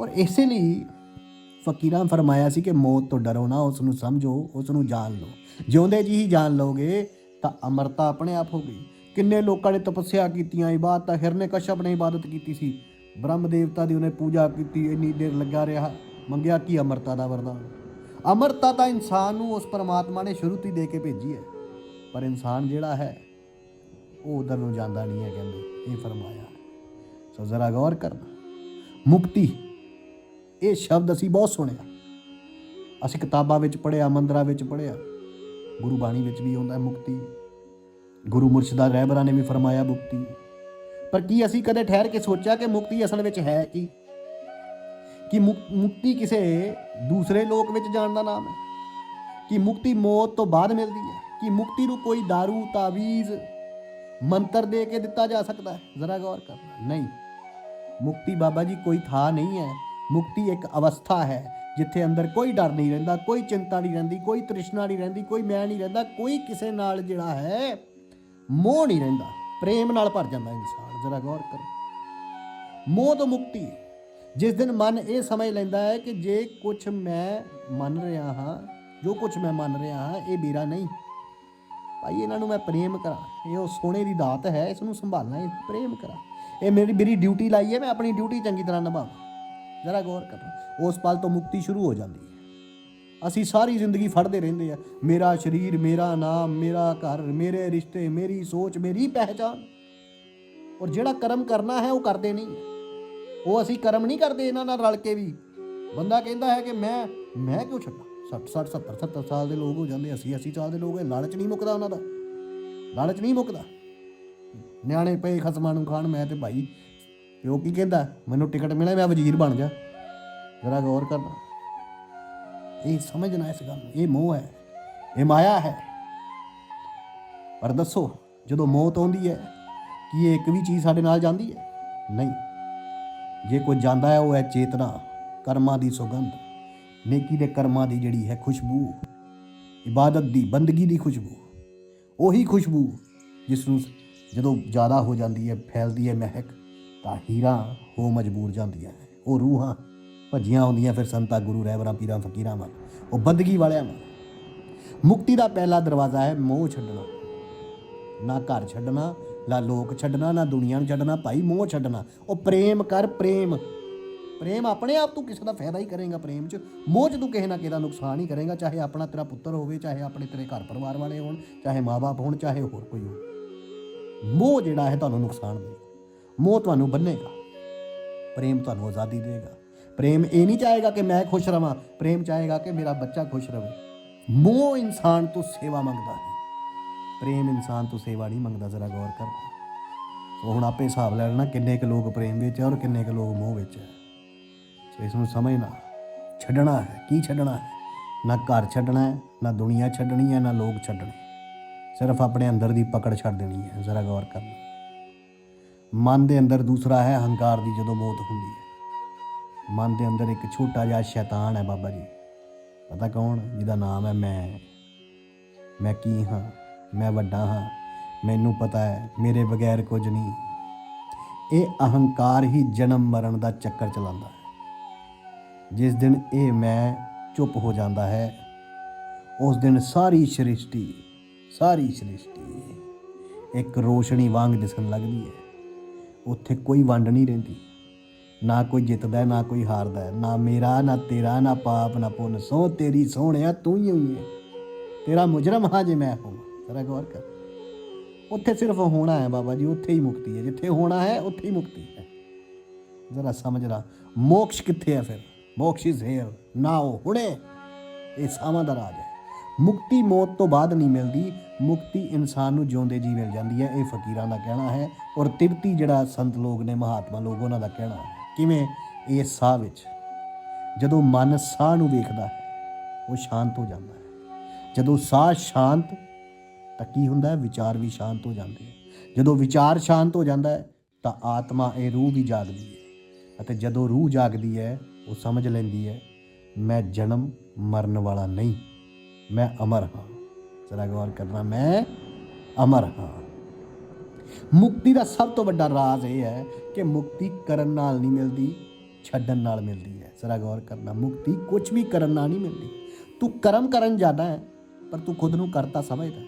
Speaker 1: ਔਰ ਇਸੇ ਲਈ ਫਕੀਰਾਂ ਫਰਮਾਇਆ ਸੀ ਕਿ ਮੌਤ ਤੋਂ ਡਰੋ ਨਾ ਉਸ ਨੂੰ ਸਮਝੋ ਉਸ ਨੂੰ ਜਾਣ ਲਓ। ਜਿਉਂਦੇ ਜੀ ਹੀ ਜਾਣ ਲਓਗੇ, ਤਾਂ ਅਮਰਤਾ ਆਪਣੇ ਆਪ ਹੋ ਗਈ। ਕਿੰਨੇ ਲੋਕਾਂ ਨੇ ਤਪੱਸਿਆ ਕੀਤੀਆਂ, ਇਬਾਦਤਾਂ ਹਿਰਨੇ ਕਸ਼ਪ ਨੇ ਇਬਾਦਤ ਕੀਤੀ ਸੀ। ਬ੍ਰਹਮ ਦੇਵਤਾ ਦੀ ਉਹਨੇ ਪੂਜਾ ਕੀਤੀ, ਇੰਨੀ ਦੇਰ ਲੱਗਾ ਰਿਹਾ, ਮੰਗਿਆ ਕੀ ਅਮਰਤਾ ਦਾ ਵਰਦਾਨ? ਅਮਰਤਾ ਤਾਂ ਇਨਸਾਨ ਨੂੰ ਉਸ ਪਰਮਾਤਮਾ ਨੇ ਸ਼ੁਰੂ ਤੋਂ ਹੀ ਦੇ ਕੇ ਭੇਜੀ ਹੈ। ਪਰ ਇਨਸਾਨ ਜਿਹੜਾ ਹੈ, ਉਹ ਉਧਰ ਨੂੰ ਜਾਂਦਾ ਨਹੀਂ ਹੈ, ਕਹਿੰਦੇ, ਇਹ ਫਰਮਾਇਆ। ਸੋ ਜ਼ਰਾ ਗੌਰ ਕਰਨਾ। ਮੁਕਤੀ ਇਹ ਸ਼ਬਦ ਅਸੀਂ ਬਹੁਤ ਸੁਣਿਆ। ਅਸੀਂ ਕਿਤਾਬਾਂ ਵਿੱਚ ਪੜ੍ਹਿਆ, ਮੰਦਰਾਂ ਵਿੱਚ ਪੜ੍ਹਿਆ। ਗੁਰੂ ਬਾਣੀ ਵਿੱਚ ਵੀ ਆਉਂਦਾ ਮੁਕਤੀ। ਗੁਰੂ ਮੁਰਸ਼ਿਦਾ ਰਹਿਬਰਾਂ ਨੇ ਵੀ ਫਰਮਾਇਆ ਮੁਕਤੀ। ਪਰ ਕੀ ਅਸੀਂ ਕਦੇ ਠਹਿਰ ਕੇ ਸੋਚਿਆ ਕਿ ਮੁਕਤੀ ਅਸਲ ਵਿੱਚ ਹੈ ਕੀ? ਕਿ ਮੁਕਤੀ ਕਿਸੇ ਦੂਸਰੇ ਲੋਕ ਵਿੱਚ ਜਾਣ ਦਾ ਨਾਮ ਹੈ? ਕਿ ਮੁਕਤੀ ਮੌਤ ਤੋਂ ਬਾਅਦ ਮਿਲਦੀ ਹੈ? ਕਿ ਮੁਕਤੀ ਨੂੰ ਕੋਈ दारू ਤਾਵੀਜ਼, ਮੰਤਰ ਦੇ ਕੇ ਦਿੱਤਾ ਜਾ ਸਕਦਾ ਹੈ? ਜ਼ਰਾ ਗੌਰ ਕਰਨਾ। ਨਹੀਂ। ਮੁਕਤੀ ਬਾਬਾ ਜੀ ਕੋਈ ਥਾਂ ਨਹੀਂ ਹੈ। ਮੁਕਤੀ ਇੱਕ ਅਵਸਥਾ ਹੈ, ਜਿੱਥੇ ਅੰਦਰ ਕੋਈ ਡਰ ਨਹੀਂ ਰਹਿੰਦਾ, ਕੋਈ ਚਿੰਤਾ ਨਹੀਂ ਰਹਿੰਦੀ, ਕੋਈ ਤ੍ਰਿਸ਼ਨਾ ਨਹੀਂ ਰਹਿੰਦੀ, ਕੋਈ ਮੈਂ ਨਹੀਂ ਰਹਿੰਦਾ, ਕੋਈ ਕਿਸੇ ਨਾਲ ਜਿਹੜਾ ਹੈ ਮੋਹ ਨਹੀਂ ਰਹਿੰਦਾ। ਪ੍ਰੇਮ ਨਾਲ ਭਰ ਜਾਂਦਾ ਇਨਸਾਨ, ਜ਼ਰਾ ਗੌਰ ਕਰੋ। ਮੋਹ ਤੋਂ ਮੁਕਤੀ। ਜਿਸ ਦਿਨ ਮਨ ਇਹ ਸਮਝ ਲੈਂਦਾ ਹੈ ਕਿ ਜੇ ਕੁਝ ਮੈਂ ਮੰਨ ਰਿਹਾ ਹਾਂ, ਜੋ ਕੁਝ ਮੈਂ ਮੰਨ ਰਿਹਾ ਹਾਂ, ਇਹ ਮੇਰਾ ਨਹੀਂ। ਭਾਈ, ਇਹਨਾਂ ਨੂੰ ਮੈਂ ਪ੍ਰੇਮ ਕਰਾਂ। ਇਹ ਉਹ ਸੋਨੇ ਦੀ ਦਾਤ ਹੈ, ਇਸ ਨੂੰ ਸੰਭਾਲਣਾ ਇਹ ਪ੍ਰੇਮ ਕਰਾਂ। ਇਹ ਮੇਰੀ ਮੇਰੀ ਡਿਊਟੀ ਲਾਈ ਹੈ, ਮੈਂ ਆਪਣੀ ਡਿਊਟੀ ਚੰਗੀ ਤਰ੍ਹਾਂ ਨਿਭਾਵਾਂ। ਜ਼ਰਾ ਗੌਰ ਕਰੋ, ਉਸ ਪਲ ਤੋਂ ਮੁਕਤੀ ਸ਼ੁਰੂ ਹੋ ਜਾਂਦੀ ਹੈ। ਅਸੀਂ ਸਾਰੀ ਜ਼ਿੰਦਗੀ ਫੜਦੇ ਰਹਿੰਦੇ ਆ ਮੇਰਾ ਸਰੀਰ, ਮੇਰਾ ਨਾਮ, ਮੇਰਾ ਘਰ, ਮੇਰੇ ਰਿਸ਼ਤੇ, ਮੇਰੀ ਸੋਚ, ਮੇਰੀ ਪਹਿਚਾਨ ਔਰ ਜਿਹੜਾ ਕਰਮ ਕਰਨਾ ਹੈ, ਉਹ ਕਰਦੇ ਨਹੀਂ ਉਹ ਅਸੀਂ ਕਰਮ ਨਹੀਂ ਕਰਦੇ ਇਹਨਾਂ ਨਾਲ ਰਲ ਕੇ ਵੀ। ਬੰਦਾ ਕਹਿੰਦਾ ਹੈ ਕਿ ਮੈਂ ਮੈਂ ਕਿਉਂ ਛੱਡਾਂ? 60 60 70 70 ਸਾਲ ਦੇ ਲੋਕ ਹੋ ਜਾਂਦੇ 80 80 ਸਾਲ ਦੇ ਲੋਕ ਇਹ ਲਾਲਚ ਨਹੀਂ ਮੁੱਕਦਾ ਉਹਨਾਂ ਦਾ। ਲਾਲਚ ਨਹੀਂ ਮੁੱਕਦਾ। ਨਿਆਣੇ ਪਏ ਖਸਮਾਂ ਨੂੰ ਖਾਣ, ਮੈਂ ਤੇ ਭਾਈ ਪਿਓ ਕੀ ਕਹਿੰਦਾ? ਮੈਨੂੰ ਟਿਕਟ ਮਿਲੇ ਮੈਂ ਵਜ਼ੀਰ ਬਣ ਜਾ। ਜਰਾ ਗੌਰ ਕਰਨਾ ਇਹ ਸਮਝਣਾ ਇਸ ਗੱਲ ਨੂੰ, ਇਹ ਮੋਹ ਹੈ, ਇਹ ਮਾਇਆ ਹੈ। ਪਰ ਦੱਸੋ, ਜਦੋਂ ਮੌਤ ਆਉਂਦੀ ਹੈ, ਕੀ ਇਹ ਇੱਕ ਵੀ ਚੀਜ਼ ਸਾਡੇ ਨਾਲ ਜਾਂਦੀ ਹੈ? ਨਹੀਂ। ਜੇ ਕੋਈ ਜਾਂਦਾ ਹੈ, ਉਹ ਹੈ ਚੇਤਨਾ, ਕਰਮਾਂ ਦੀ ਸੁਗੰਧ। ਨੇਕੀ ਦੇ ਕਰਮਾਂ ਦੀ ਜਿਹੜੀ ਹੈ ਖੁਸ਼ਬੂ। ਇਬਾਦਤ ਦੀ, ਬੰਦਗੀ ਦੀ ਖੁਸ਼ਬੂ। ਉਹੀ ਖੁਸ਼ਬੂ ਜਿਸ ਨੂੰ ਜਦੋਂ ਜ਼ਿਆਦਾ ਹੋ ਜਾਂਦੀ ਹੈ, ਫੈਲਦੀ ਹੈ ਮਹਿਕ। ਤਾਂ ਹੀਰਾ ਹੋ ਮਜਬੂਰ ਜਾਂਦੀਆਂ ਹੈ ਉਹ ਰੂਹਾਂ ਭੱਜੀਆਂ ਆਉਂਦੀਆਂ ਫਿਰ ਸੰਤਾ, ਗੁਰੂ ਰਹਿਬਰਾਂ ਪੀਰਾਂ, ਫਕੀਰਾਂ ਵੱਲ, ਉਹ ਬੰਦਗੀ ਵਾਲਿਆਂ ਵੱਲ। ਮੁਕਤੀ ਦਾ ਪਹਿਲਾ ਦਰਵਾਜ਼ਾ ਹੈ ਮੋਹ ਛੱਡਣਾ। ਨਾ ਘਰ ਛੱਡਣਾ, ਨਾ ਲੋਕ ਛੱਡਣਾ, ਨਾ ਦੁਨੀਆ ਨੂੰ ਛੱਡਣਾ, ਭਾਈ ਮੋਹ ਛੱਡਣਾ। ਉਹ ਪ੍ਰੇਮ ਕਰ ਪ੍ਰੇਮ। ਪ੍ਰੇਮ ਆਪਣੇ ਆਪ ਤੂੰ ਕਿਸੇ ਦਾ ਫਾਇਦਾ ਹੀ ਕਰੇਗਾ ਪ੍ਰੇਮ 'ਚ। ਮੋਹ 'ਚ ਤੂੰ ਕਿਸੇ ਨਾ ਕਿਸੇ ਦਾ ਨੁਕਸਾਨ ਹੀ ਕਰੇਗਾ, ਚਾਹੇ ਆਪਣਾ ਤੇਰਾ ਪੁੱਤਰ ਹੋਵੇ, ਚਾਹੇ ਆਪਣੇ ਤੇਰੇ ਘਰ ਪਰਿਵਾਰ ਵਾਲੇ ਹੋਣ, ਚਾਹੇ ਮਾਪੇ ਹੋਣ, ਚਾਹੇ ਹੋਰ ਕੋਈ ਹੋਵੇ। ਮੋਹ ਜਿਹੜਾ ਹੈ ਤੁਹਾਨੂੰ ਨੁਕਸਾਨ ਦੇਗਾ ਮੋਹ ਤੁਹਾਨੂੰ ਬੰਨੇਗਾ, ਪ੍ਰੇਮ ਤੁਹਾਨੂੰ ਆਜ਼ਾਦੀ ਦੇਗਾ ਪ੍ਰੇਮ ਇਹ ਨਹੀਂ ਚਾਹੇਗਾ ਕਿ ਮੈਂ ਖੁਸ਼ ਰਵਾਂ, ਪ੍ਰੇਮ ਚਾਹੇਗਾ ਕਿ ਮੇਰਾ ਬੱਚਾ ਖੁਸ਼ ਰਵੇ। ਮੋਹ ਇਨਸਾਨ ਤੋਂ ਸੇਵਾ ਮੰਗਦਾ ਹੈ। ਪ੍ਰੇਮ ਇਨਸਾਨ ਤੋਂ ਸੇਵਾ ਨਹੀਂ ਮੰਗਦਾ, ਜ਼ਰਾ ਗੌਰ ਕਰ। ਸੋ ਹੁਣ ਆਪੇ ਹਿਸਾਬ ਲੈ ਲੈਣਾ ਕਿੰਨੇ ਕੁ ਲੋਕ ਪ੍ਰੇਮ ਵਿੱਚ ਹੈ ਔਰ ਕਿੰਨੇ ਕੁ ਲੋਕ ਮੋਹ ਵਿੱਚ ਹੈ ਸੋ ਇਸ ਨੂੰ ਸਮਝਣਾ, ਛੱਡਣਾ ਹੈ, ਕੀ ਛੱਡਣਾ ਹੈ? ਨਾ ਘਰ ਛੱਡਣਾ ਹੈ, ਨਾ ਦੁਨੀਆ ਛੱਡਣੀ ਹੈ, ਨਾ ਲੋਕ ਛੱਡਣੇ। ਸਿਰਫ ਆਪਣੇ ਅੰਦਰ ਦੀ ਪਕੜ ਛੱਡ ਦੇਣੀ ਹੈ, ਜ਼ਰਾ ਗੌਰ ਕਰਨਾ। ਮਨ ਦੇ ਅੰਦਰ ਦੂਸਰਾ ਹੈ ਹੰਕਾਰ ਦੀ ਜਦੋਂ ਮੌਤ ਹੁੰਦੀ ਹੈ। ਮਨ ਦੇ ਅੰਦਰ ਇੱਕ ਛੋਟਾ ਜਿਹਾ ਸ਼ੈਤਾਨ ਹੈ ਬਾਬਾ ਜੀ। ਪਤਾ ਕੌਣ? ਜਿਹਦਾ ਨਾਮ ਹੈ ਮੈਂ। ਮੈਂ ਕੀ ਹਾਂ? ਮੈਂ ਵੱਡਾ ਹਾਂ। ਮੈਨੂੰ ਪਤਾ ਹੈ, ਮੇਰੇ ਬਗੈਰ ਕੁਝ ਨਹੀਂ। ਇਹ ਅਹੰਕਾਰ ਹੀ ਜਨਮ ਮਰਨ ਦਾ ਚੱਕਰ ਚਲਾਉਂਦਾ ਹੈ। ਜਿਸ ਦਿਨ ਇਹ ਮੈਂ ਚੁੱਪ ਹੋ ਜਾਂਦਾ ਹੈ, ਉਸ ਦਿਨ ਸਾਰੀ ਸ੍ਰਿਸ਼ਟੀ ਸਾਰੀ ਸ੍ਰਿਸ਼ਟੀ ਇੱਕ ਰੋਸ਼ਨੀ ਵਾਂਗ ਦਿਸਣ ਲੱਗਦੀ ਹੈ। ਉੱਥੇ ਕੋਈ ਵੰਡ ਨਹੀਂ ਰਹਿੰਦੀ। ਨਾ ਕੋਈ ਜਿੱਤਦਾ ਹੈ, ਨਾ ਕੋਈ ਹਾਰਦਾ। ਹੈ। ਨਾ ਮੇਰਾ ਨਾ ਤੇਰਾ ਨਾ ਪਾਪ ਨਾ ਪੁੰਨ। ਸੋ ਤੇਰੀ ਸੋਹਣਿਆ ਤੂੰ ਹੀ ਹੋਈ ਹੈ ਤੇਰਾ ਮੁਜਰਮ ਹਾਂ ਜੇ ਮੈਂ ਹਾਂ ਜ਼ਰਾ ਗੌਰ ਕਰ। ਉੱਥੇ ਸਿਰਫ ਹੋਣਾ ਹੈ ਬਾਬਾ ਜੀ ਉੱਥੇ ਹੀ ਮੁਕਤੀ ਹੈ। ਜਿੱਥੇ ਹੋਣਾ ਹੈ ਉੱਥੇ ਹੀ ਮੁਕਤੀ ਹੈ। ਜ਼ਰਾ ਸਮਝਣਾ ਮੋਕਸ਼ ਕਿੱਥੇ ਹੈ ਫਿਰ? ਮੋਕਸ਼ ਇਜ਼ ਹੇਅਰ। ਨਾਓ ਹੁਣੇ। ਇਹ ਸਾਵਾਂ ਦਾ ਰਾਜ ਹੈ। ਮੁਕਤੀ ਮੌਤ ਤੋਂ ਬਾਅਦ ਨਹੀਂ ਮਿਲਦੀ। ਮੁਕਤੀ ਇਨਸਾਨ ਨੂੰ ਜਿਉਂਦੇ ਜੀ ਮਿਲ ਜਾਂਦੀ ਹੈ, ਇਹ ਫਕੀਰਾਂ ਦਾ ਕਹਿਣਾ ਹੈ ਔਰ ਤਿਬਤੀ ਜਿਹੜਾ ਸੰਤ ਲੋਕ ਨੇ, ਮਹਾਤਮਾ ਲੋਕ, ਉਹਨਾਂ ਦਾ ਕਹਿਣਾ ਹੈ। ਕਿਵੇਂ? ਇਹ ਸਾਹ ਵਿੱਚ। ਜਦੋਂ ਮਨ ਸਾਹ ਨੂੰ ਵੇਖਦਾ ਹੈ, ਉਹ ਸ਼ਾਂਤ ਹੋ ਜਾਂਦਾ ਹੈ। ਜਦੋਂ ਸਾਹ ਸ਼ਾਂਤ, ਤਾਂ ਕੀ ਹੁੰਦਾ ਹੈ? ਵਿਚਾਰ ਵੀ ਸ਼ਾਂਤ ਹੋ ਜਾਂਦੇ ਹੈ। ਜਦੋਂ ਵਿਚਾਰ ਸ਼ਾਂਤ ਹੋ ਜਾਂਦਾ ਹੈ, ਤਾਂ ਆਤਮਾ ਇਹ ਰੂਹ ਵੀ ਜਾਗਦੀ ਹੈ। ਅਤੇ ਜਦੋਂ ਰੂਹ ਜਾਗਦੀ ਹੈ, ਉਹ ਸਮਝ ਲੈਂਦੀ ਹੈ, ਮੈਂ ਜਨਮ ਮਰਨ ਵਾਲਾ ਨਹੀਂ, ਮੈਂ ਅਮਰ ਹਾਂ। ਜ਼ਰਾ ਗੌਰ ਕਰਨਾ ਮੈਂ ਅਮਰ ਹਾਂ। ਮੁਕਤੀ ਦਾ ਸਭ ਤੋਂ ਵੱਡਾ ਰਾਜ਼ ਇਹ ਹੈ ਕਿ ਮੁਕਤੀ ਕਰਨ ਨਾਲ ਨਹੀਂ ਮਿਲਦੀ, ਛੱਡਣ ਨਾਲ ਮਿਲਦੀ ਹੈ। ਜ਼ਰਾ ਗੌਰ ਕਰਨਾ, ਮੁਕਤੀ ਕੁਝ ਵੀ ਕਰਨ ਨਾਲ ਨਹੀਂ ਮਿਲਦੀ। ਤੂੰ ਕਰਮ ਕਰਨ ਜਾਂਦਾ ਹੈ, ਪਰ ਤੂੰ ਖੁਦ ਨੂੰ ਕਰਤਾ ਸਮਝਦਾ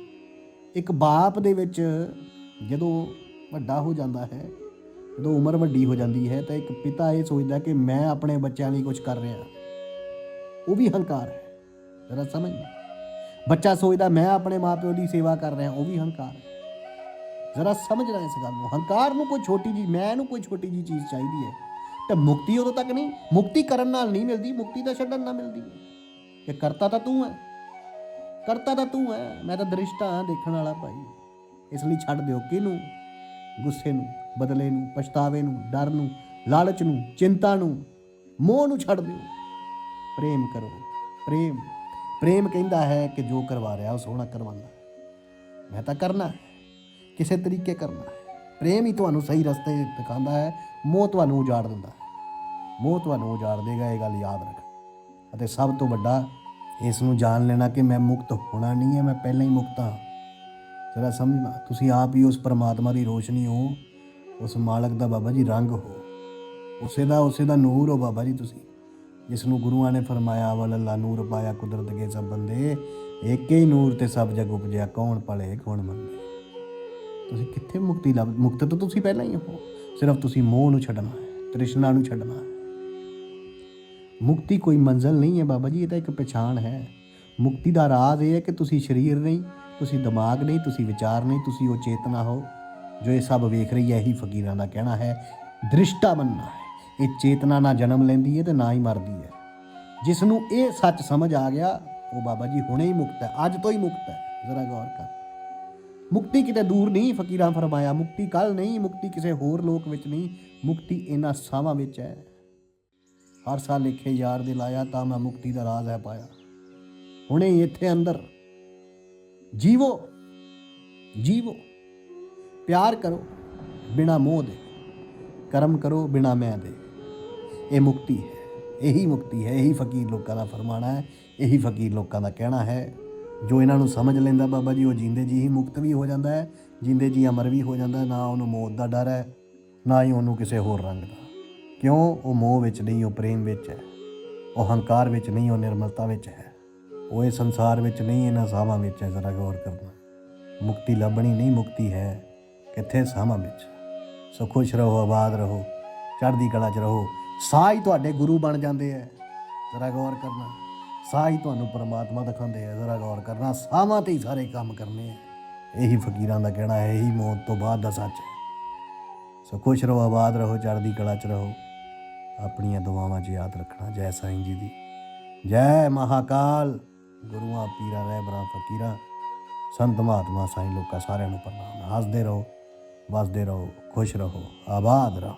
Speaker 1: ਇੱਕ ਬਾਪ ਦੇ ਵਿੱਚ ਜਦੋਂ ਵੱਡਾ ਹੋ ਜਾਂਦਾ ਹੈ, ਜਦੋਂ ਉਮਰ ਵੱਡੀ ਹੋ ਜਾਂਦੀ ਹੈ, ਤਾਂ ਇੱਕ ਪਿਤਾ ਇਹ ਸੋਚਦਾ ਕਿ ਮੈਂ ਆਪਣੇ ਬੱਚਿਆਂ ਲਈ ਕੁਝ ਕਰ ਰਿਹਾ। ਉਹ ਵੀ ਹੰਕਾਰ ਹੈ। ਜ਼ਰਾ ਸਮਝਣਾ ਬੱਚਾ ਸੋਚਦਾ, ਮੈਂ ਆਪਣੇ ਮਾਪਿਓ ਦੀ ਸੇਵਾ ਕਰ ਰਿਹਾ, ਉਹ ਵੀ ਹੰਕਾਰ। ਜ਼ਰਾ ਸਮਝਣਾ ਇਸ ਗੱਲ ਨੂੰ। ਹੰਕਾਰ ਨੂੰ ਕੋਈ ਛੋਟੀ ਜੀ ਮੈਂ ਨੂੰ ਕੋਈ ਛੋਟੀ ਜੀ ਚੀਜ਼ ਚਾਹੀਦੀ ਹੈ। ਤੇ ਮੁਕਤੀ ਉਦੋਂ ਤੱਕ ਨਹੀਂ, ਮੁਕਤੀ ਕਰਨ ਨਾਲ ਨਹੀਂ ਮਿਲਦੀ, ਮੁਕਤੀ ਤਾਂ ਛੱਡਣ ਨਾਲ ਮਿਲਦੀ ਹੈ। ਕਿ ਕਰਤਾ ਤਾਂ ਤੂੰ ਹੈ। ਕਰਤਾ ਤਾਂ ਤੂੰ ਹੈ। ਮੈਂ ਤਾਂ ਦ੍ਰਿਸ਼ਟਾ ਹਾਂ ਦੇਖਣ ਵਾਲਾ ਭਾਈ। ਇਸ ਲਈ ਛੱਡ ਦਿਓ ਕਿਹਨੂੰ? ਗੁੱਸੇ ਨੂੰ, ਬਦਲੇ ਨੂੰ, ਪਛਤਾਵੇ ਨੂੰ, ਡਰ ਨੂੰ, ਲਾਲਚ ਨੂੰ, ਚਿੰਤਾ ਨੂੰ, ਮੋਹ ਨੂੰ ਛੱਡ ਦਿਓ। ਪ੍ਰੇਮ ਕਰੋ। ਪ੍ਰੇਮ। ਪ੍ਰੇਮ ਕਹਿੰਦਾ ਹੈ ਕਿ ਜੋ ਕਰਵਾ ਰਿਹਾ ਉਹ ਸੋਹਣਾ ਕਰਵਾਉਂਦਾ ਮੈਂ ਤਾਂ ਕਰਨਾ ਹੈ, ਕਿਸੇ ਤਰੀਕੇ ਕਰਨਾ ਪ੍ਰੇਮ ਹੀ ਤੁਹਾਨੂੰ ਸਹੀ ਰਸਤੇ ਦਿਖਾਉਂਦਾ ਹੈ, ਮੋਹ ਤੁਹਾਨੂੰ ਉਜਾੜ ਦਿੰਦਾ ਹੈ। ਮੋਹ ਤੁਹਾਨੂੰ ਉਜਾੜ ਦੇਗਾ, ਇਹ ਗੱਲ ਯਾਦ ਰੱਖ। ਅਤੇ ਸਭ ਤੋਂ ਵੱਡਾ ਇਸ ਨੂੰ ਜਾਣ ਲੈਣਾ ਕਿ ਮੈਂ ਮੁਕਤ ਹੋਣਾ ਨਹੀਂ ਹੈ, ਮੈਂ ਪਹਿਲਾਂ ਹੀ ਮੁਕਤ ਹਾਂ। ਜ਼ਰਾ ਸਮਝਣਾ, ਤੁਸੀਂ ਆਪ ਹੀ ਉਸ ਪਰਮਾਤਮਾ ਦੀ ਰੋਸ਼ਨੀ ਹੋ, ਉਸ ਮਾਲਕ ਦਾ ਬਾਬਾ ਜੀ ਰੰਗ ਹੋ। ਉਸੇ ਦਾ ਉਸੇ ਦਾ ਨੂਰ ਹੋ ਬਾਬਾ ਜੀ ਤੁਸੀਂ। ਜਿਸ ਨੂੰ ਗੁਰੂਆਂ ਨੇ ਫਰਮਾਇਆ ਵਲ ਅੱਲਾ ਨੂਰ ਪਾਇਆ ਕੁਦਰਤ ਕੇ ਸਭ ਬੰਦੇ, ਏਕੇ ਹੀ ਨੂਰ ਤੇ ਸਭ ਜਗ ਉਪਜਿਆ, ਕੌਣ ਭਲੇ, ਕੌਣ ਮੰਦੇ? ਤੁਸੀਂ ਕਿੱਥੇ ਮੁਕਤੀ ਲੱਭ, ਮੁਕਤ ਤਾਂ ਤੁਸੀਂ ਪਹਿਲਾਂ ਹੀ ਹੋ। ਸਿਰਫ ਤੁਸੀਂ ਮੋਹ ਨੂੰ ਛੱਡਣਾ ਹੈ, ਤ੍ਰਿਸ਼ਨਾ ਨੂੰ ਛੱਡਣਾ ਹੈ। ਮੁਕਤੀ ਕੋਈ ਮੰਜ਼ਲ ਨਹੀਂ ਹੈ ਬਾਬਾ ਜੀ, ਇਹ ਤਾਂ ਇੱਕ ਪਛਾਣ ਹੈ। ਮੁਕਤੀ ਦਾ ਰਾਜ਼ ਇਹ ਹੈ ਕਿ ਤੁਸੀਂ ਸਰੀਰ ਨਹੀਂ, ਤੁਸੀਂ ਦਿਮਾਗ ਨਹੀਂ, ਤੁਸੀਂ ਵਿਚਾਰ ਨਹੀਂ, ਤੁਸੀਂ ਉਹ ਚੇਤਨਾ ਹੋ, ਜੋ ਇਹ ਸਭ ਵੇਖ ਰਹੀ ਹੈ, ਇਹੀ ਫਕੀਰਾਂ ਦਾ ਕਹਿਣਾ ਹੈ, ਦ੍ਰਿਸ਼ਟਾ ਬੰਨਾ ਹੈ। ਇਹ ਚੇਤਨਾ ਨਾ ਜਨਮ ਲੈਂਦੀ ਹੈ ਤੇ ਨਾ ਹੀ ਮਰਦੀ ਹੈ। ਜਿਸ ਨੂੰ ਇਹ ਸੱਚ ਸਮਝ ਆ ਗਿਆ, ਉਹ ਬਾਬਾ ਜੀ ਹੁਣੇ ਹੀ ਮੁਕਤ ਹੈ, ਅੱਜ ਤੋਂ ਹੀ ਮੁਕਤ ਹੈ। ਜ਼ਰਾ ਗੌਰ ਕਰ। ਮੁਕਤੀ ਕਿਤੇ ਦੂਰ ਨਹੀਂ ਫਕੀਰਾਂ ਫਰਮਾਇਆ, ਮੁਕਤੀ ਕੱਲ ਨਹੀਂ, ਮੁਕਤੀ ਕਿਸੇ ਹੋਰ ਲੋਕ ਵਿੱਚ ਨਹੀਂ, ਮੁਕਤੀ ਇਹਨਾਂ ਸਾਵਾਂ ਵਿੱਚ ਹੈ। ਹਰ ਸਾਲ ਲਿਖੇ ਯਾਰ ਦੇ ਲਾਇਆ ਤਾਂ ਮੈਂ ਮੁਕਤੀ ਦਾ ਰਾਜ਼ ਹੈ ਪਾਇਆ। ਹੁਣੇ ਇੱਥੇ ਅੰਦਰ। ਜੀਵੋ ਜੀਵੋ, ਪਿਆਰ ਕਰੋ, ਬਿਨਾ ਮੋਹ ਦੇ। ਕਰਮ ਕਰੋ, ਬਿਨਾ ਮੈਂ ਦੇ। ਇਹ ਮੁਕਤੀ ਹੈ। ਇਹੀ ਮੁਕਤੀ ਹੈ। ਇਹੀ ਫਕੀਰ ਲੋਕਾਂ ਦਾ ਫਰਮਾਣਾ ਹੈ। ਇਹੀ ਫਕੀਰ ਲੋਕਾਂ ਦਾ ਕਹਿਣਾ ਹੈ। ਜੋ ਇਹਨਾਂ ਨੂੰ ਸਮਝ ਲੈਂਦਾ ਬਾਬਾ ਜੀ, ਉਹ ਜਿੰਦੇ ਜੀ ਹੀ ਮੁਕਤ ਵੀ ਹੋ ਜਾਂਦਾ ਹੈ। ਜਿੰਦੇ ਜੀ ਅਮਰ ਵੀ ਹੋ ਜਾਂਦਾ ਨਾ ਉਹਨੂੰ ਮੌਤ ਦਾ ਡਰ ਹੈ, ਨਾ ਹੀ ਉਹਨੂੰ ਕਿਸੇ ਹੋਰ ਰੰਗ ਦਾ। ਕਿਉਂ? ਉਹ ਮੋਹ ਵਿੱਚ ਨਹੀਂ, ਉਹ ਪ੍ਰੇਮ ਵਿੱਚ ਹੈ। ਉਹ ਹੰਕਾਰ ਵਿੱਚ ਨਹੀਂ, ਉਹ ਨਿਰਮਲਤਾ ਵਿੱਚ ਹੈ। ਉਹ ਇਹ ਸੰਸਾਰ ਵਿੱਚ ਨਹੀਂ, ਇਹਨਾਂ ਸਾਹਾਂ ਵਿੱਚ ਹੈ। ਜ਼ਰਾ ਗੌਰ ਕਰਨਾ। ਮੁਕਤੀ ਲੱਭਣੀ ਨਹੀਂ, ਮੁਕਤੀ ਹੈ ਕਿੱਥੇ? ਸਾਹਾਂ ਵਿੱਚ। ਸੋ ਖੁਸ਼ ਰਹੋ, ਆਬਾਦ ਰਹੋ। ਚੜ੍ਹਦੀ ਕਲਾ 'ਚ ਰਹੋ। ਸਾਹ ਹੀ ਤੁਹਾਡੇ ਗੁਰੂ ਬਣ ਜਾਂਦੇ ਐ। ਜ਼ਰਾ ਗੌਰ ਕਰਨਾ। ਸਾਹ ਹੀ ਤੁਹਾਨੂੰ ਪਰਮਾਤਮਾ ਦਿਖਾਉਂਦੇ ਐ। ਜ਼ਰਾ ਗੌਰ ਕਰਨਾ। ਸਾਹਾਂ ਤੇ ਹੀ ਸਾਰੇ ਕੰਮ ਕਰਨੇ ਐ। ਇਹੀ ਫਕੀਰਾਂ ਦਾ ਕਹਿਣਾ ਹੈ। ਇਹੀ ਮੌਤ ਤੋਂ ਬਾਅਦ ਦਾ ਸੱਚ ਹੈ ਸੋ ਖੁਸ਼ ਰਹੋ, ਆਬਾਦ ਰਹੋ, ਚੜ੍ਹਦੀ ਕਲਾ 'ਚ ਰਹੋ। ਆਪਣੀਆਂ ਦੁਆਵਾਂ 'ਚ ਯਾਦ ਰੱਖਣਾ। ਜੈ ਸਾਈਂ ਜੀ ਦੀ। ਜੈ ਮਹਾਕਾਲ। ਗੁਰੂਆਂ, ਪੀਰਾਂ, ਰਹਿਬਰਾਂ, ਫਕੀਰਾਂ। ਸੰਤ ਮਹਾਤਮਾ, ਸਾਈਂ ਲੋਕਾਂ ਸਾਰਿਆਂ ਨੂੰ ਪ੍ਰਣਾਮ। ਹੱਸਦੇ ਰਹੋ, ਵਸਦੇ ਰਹੋ, ਖੁਸ਼ ਰਹੋ, ਆਬਾਦ ਰਹੋ।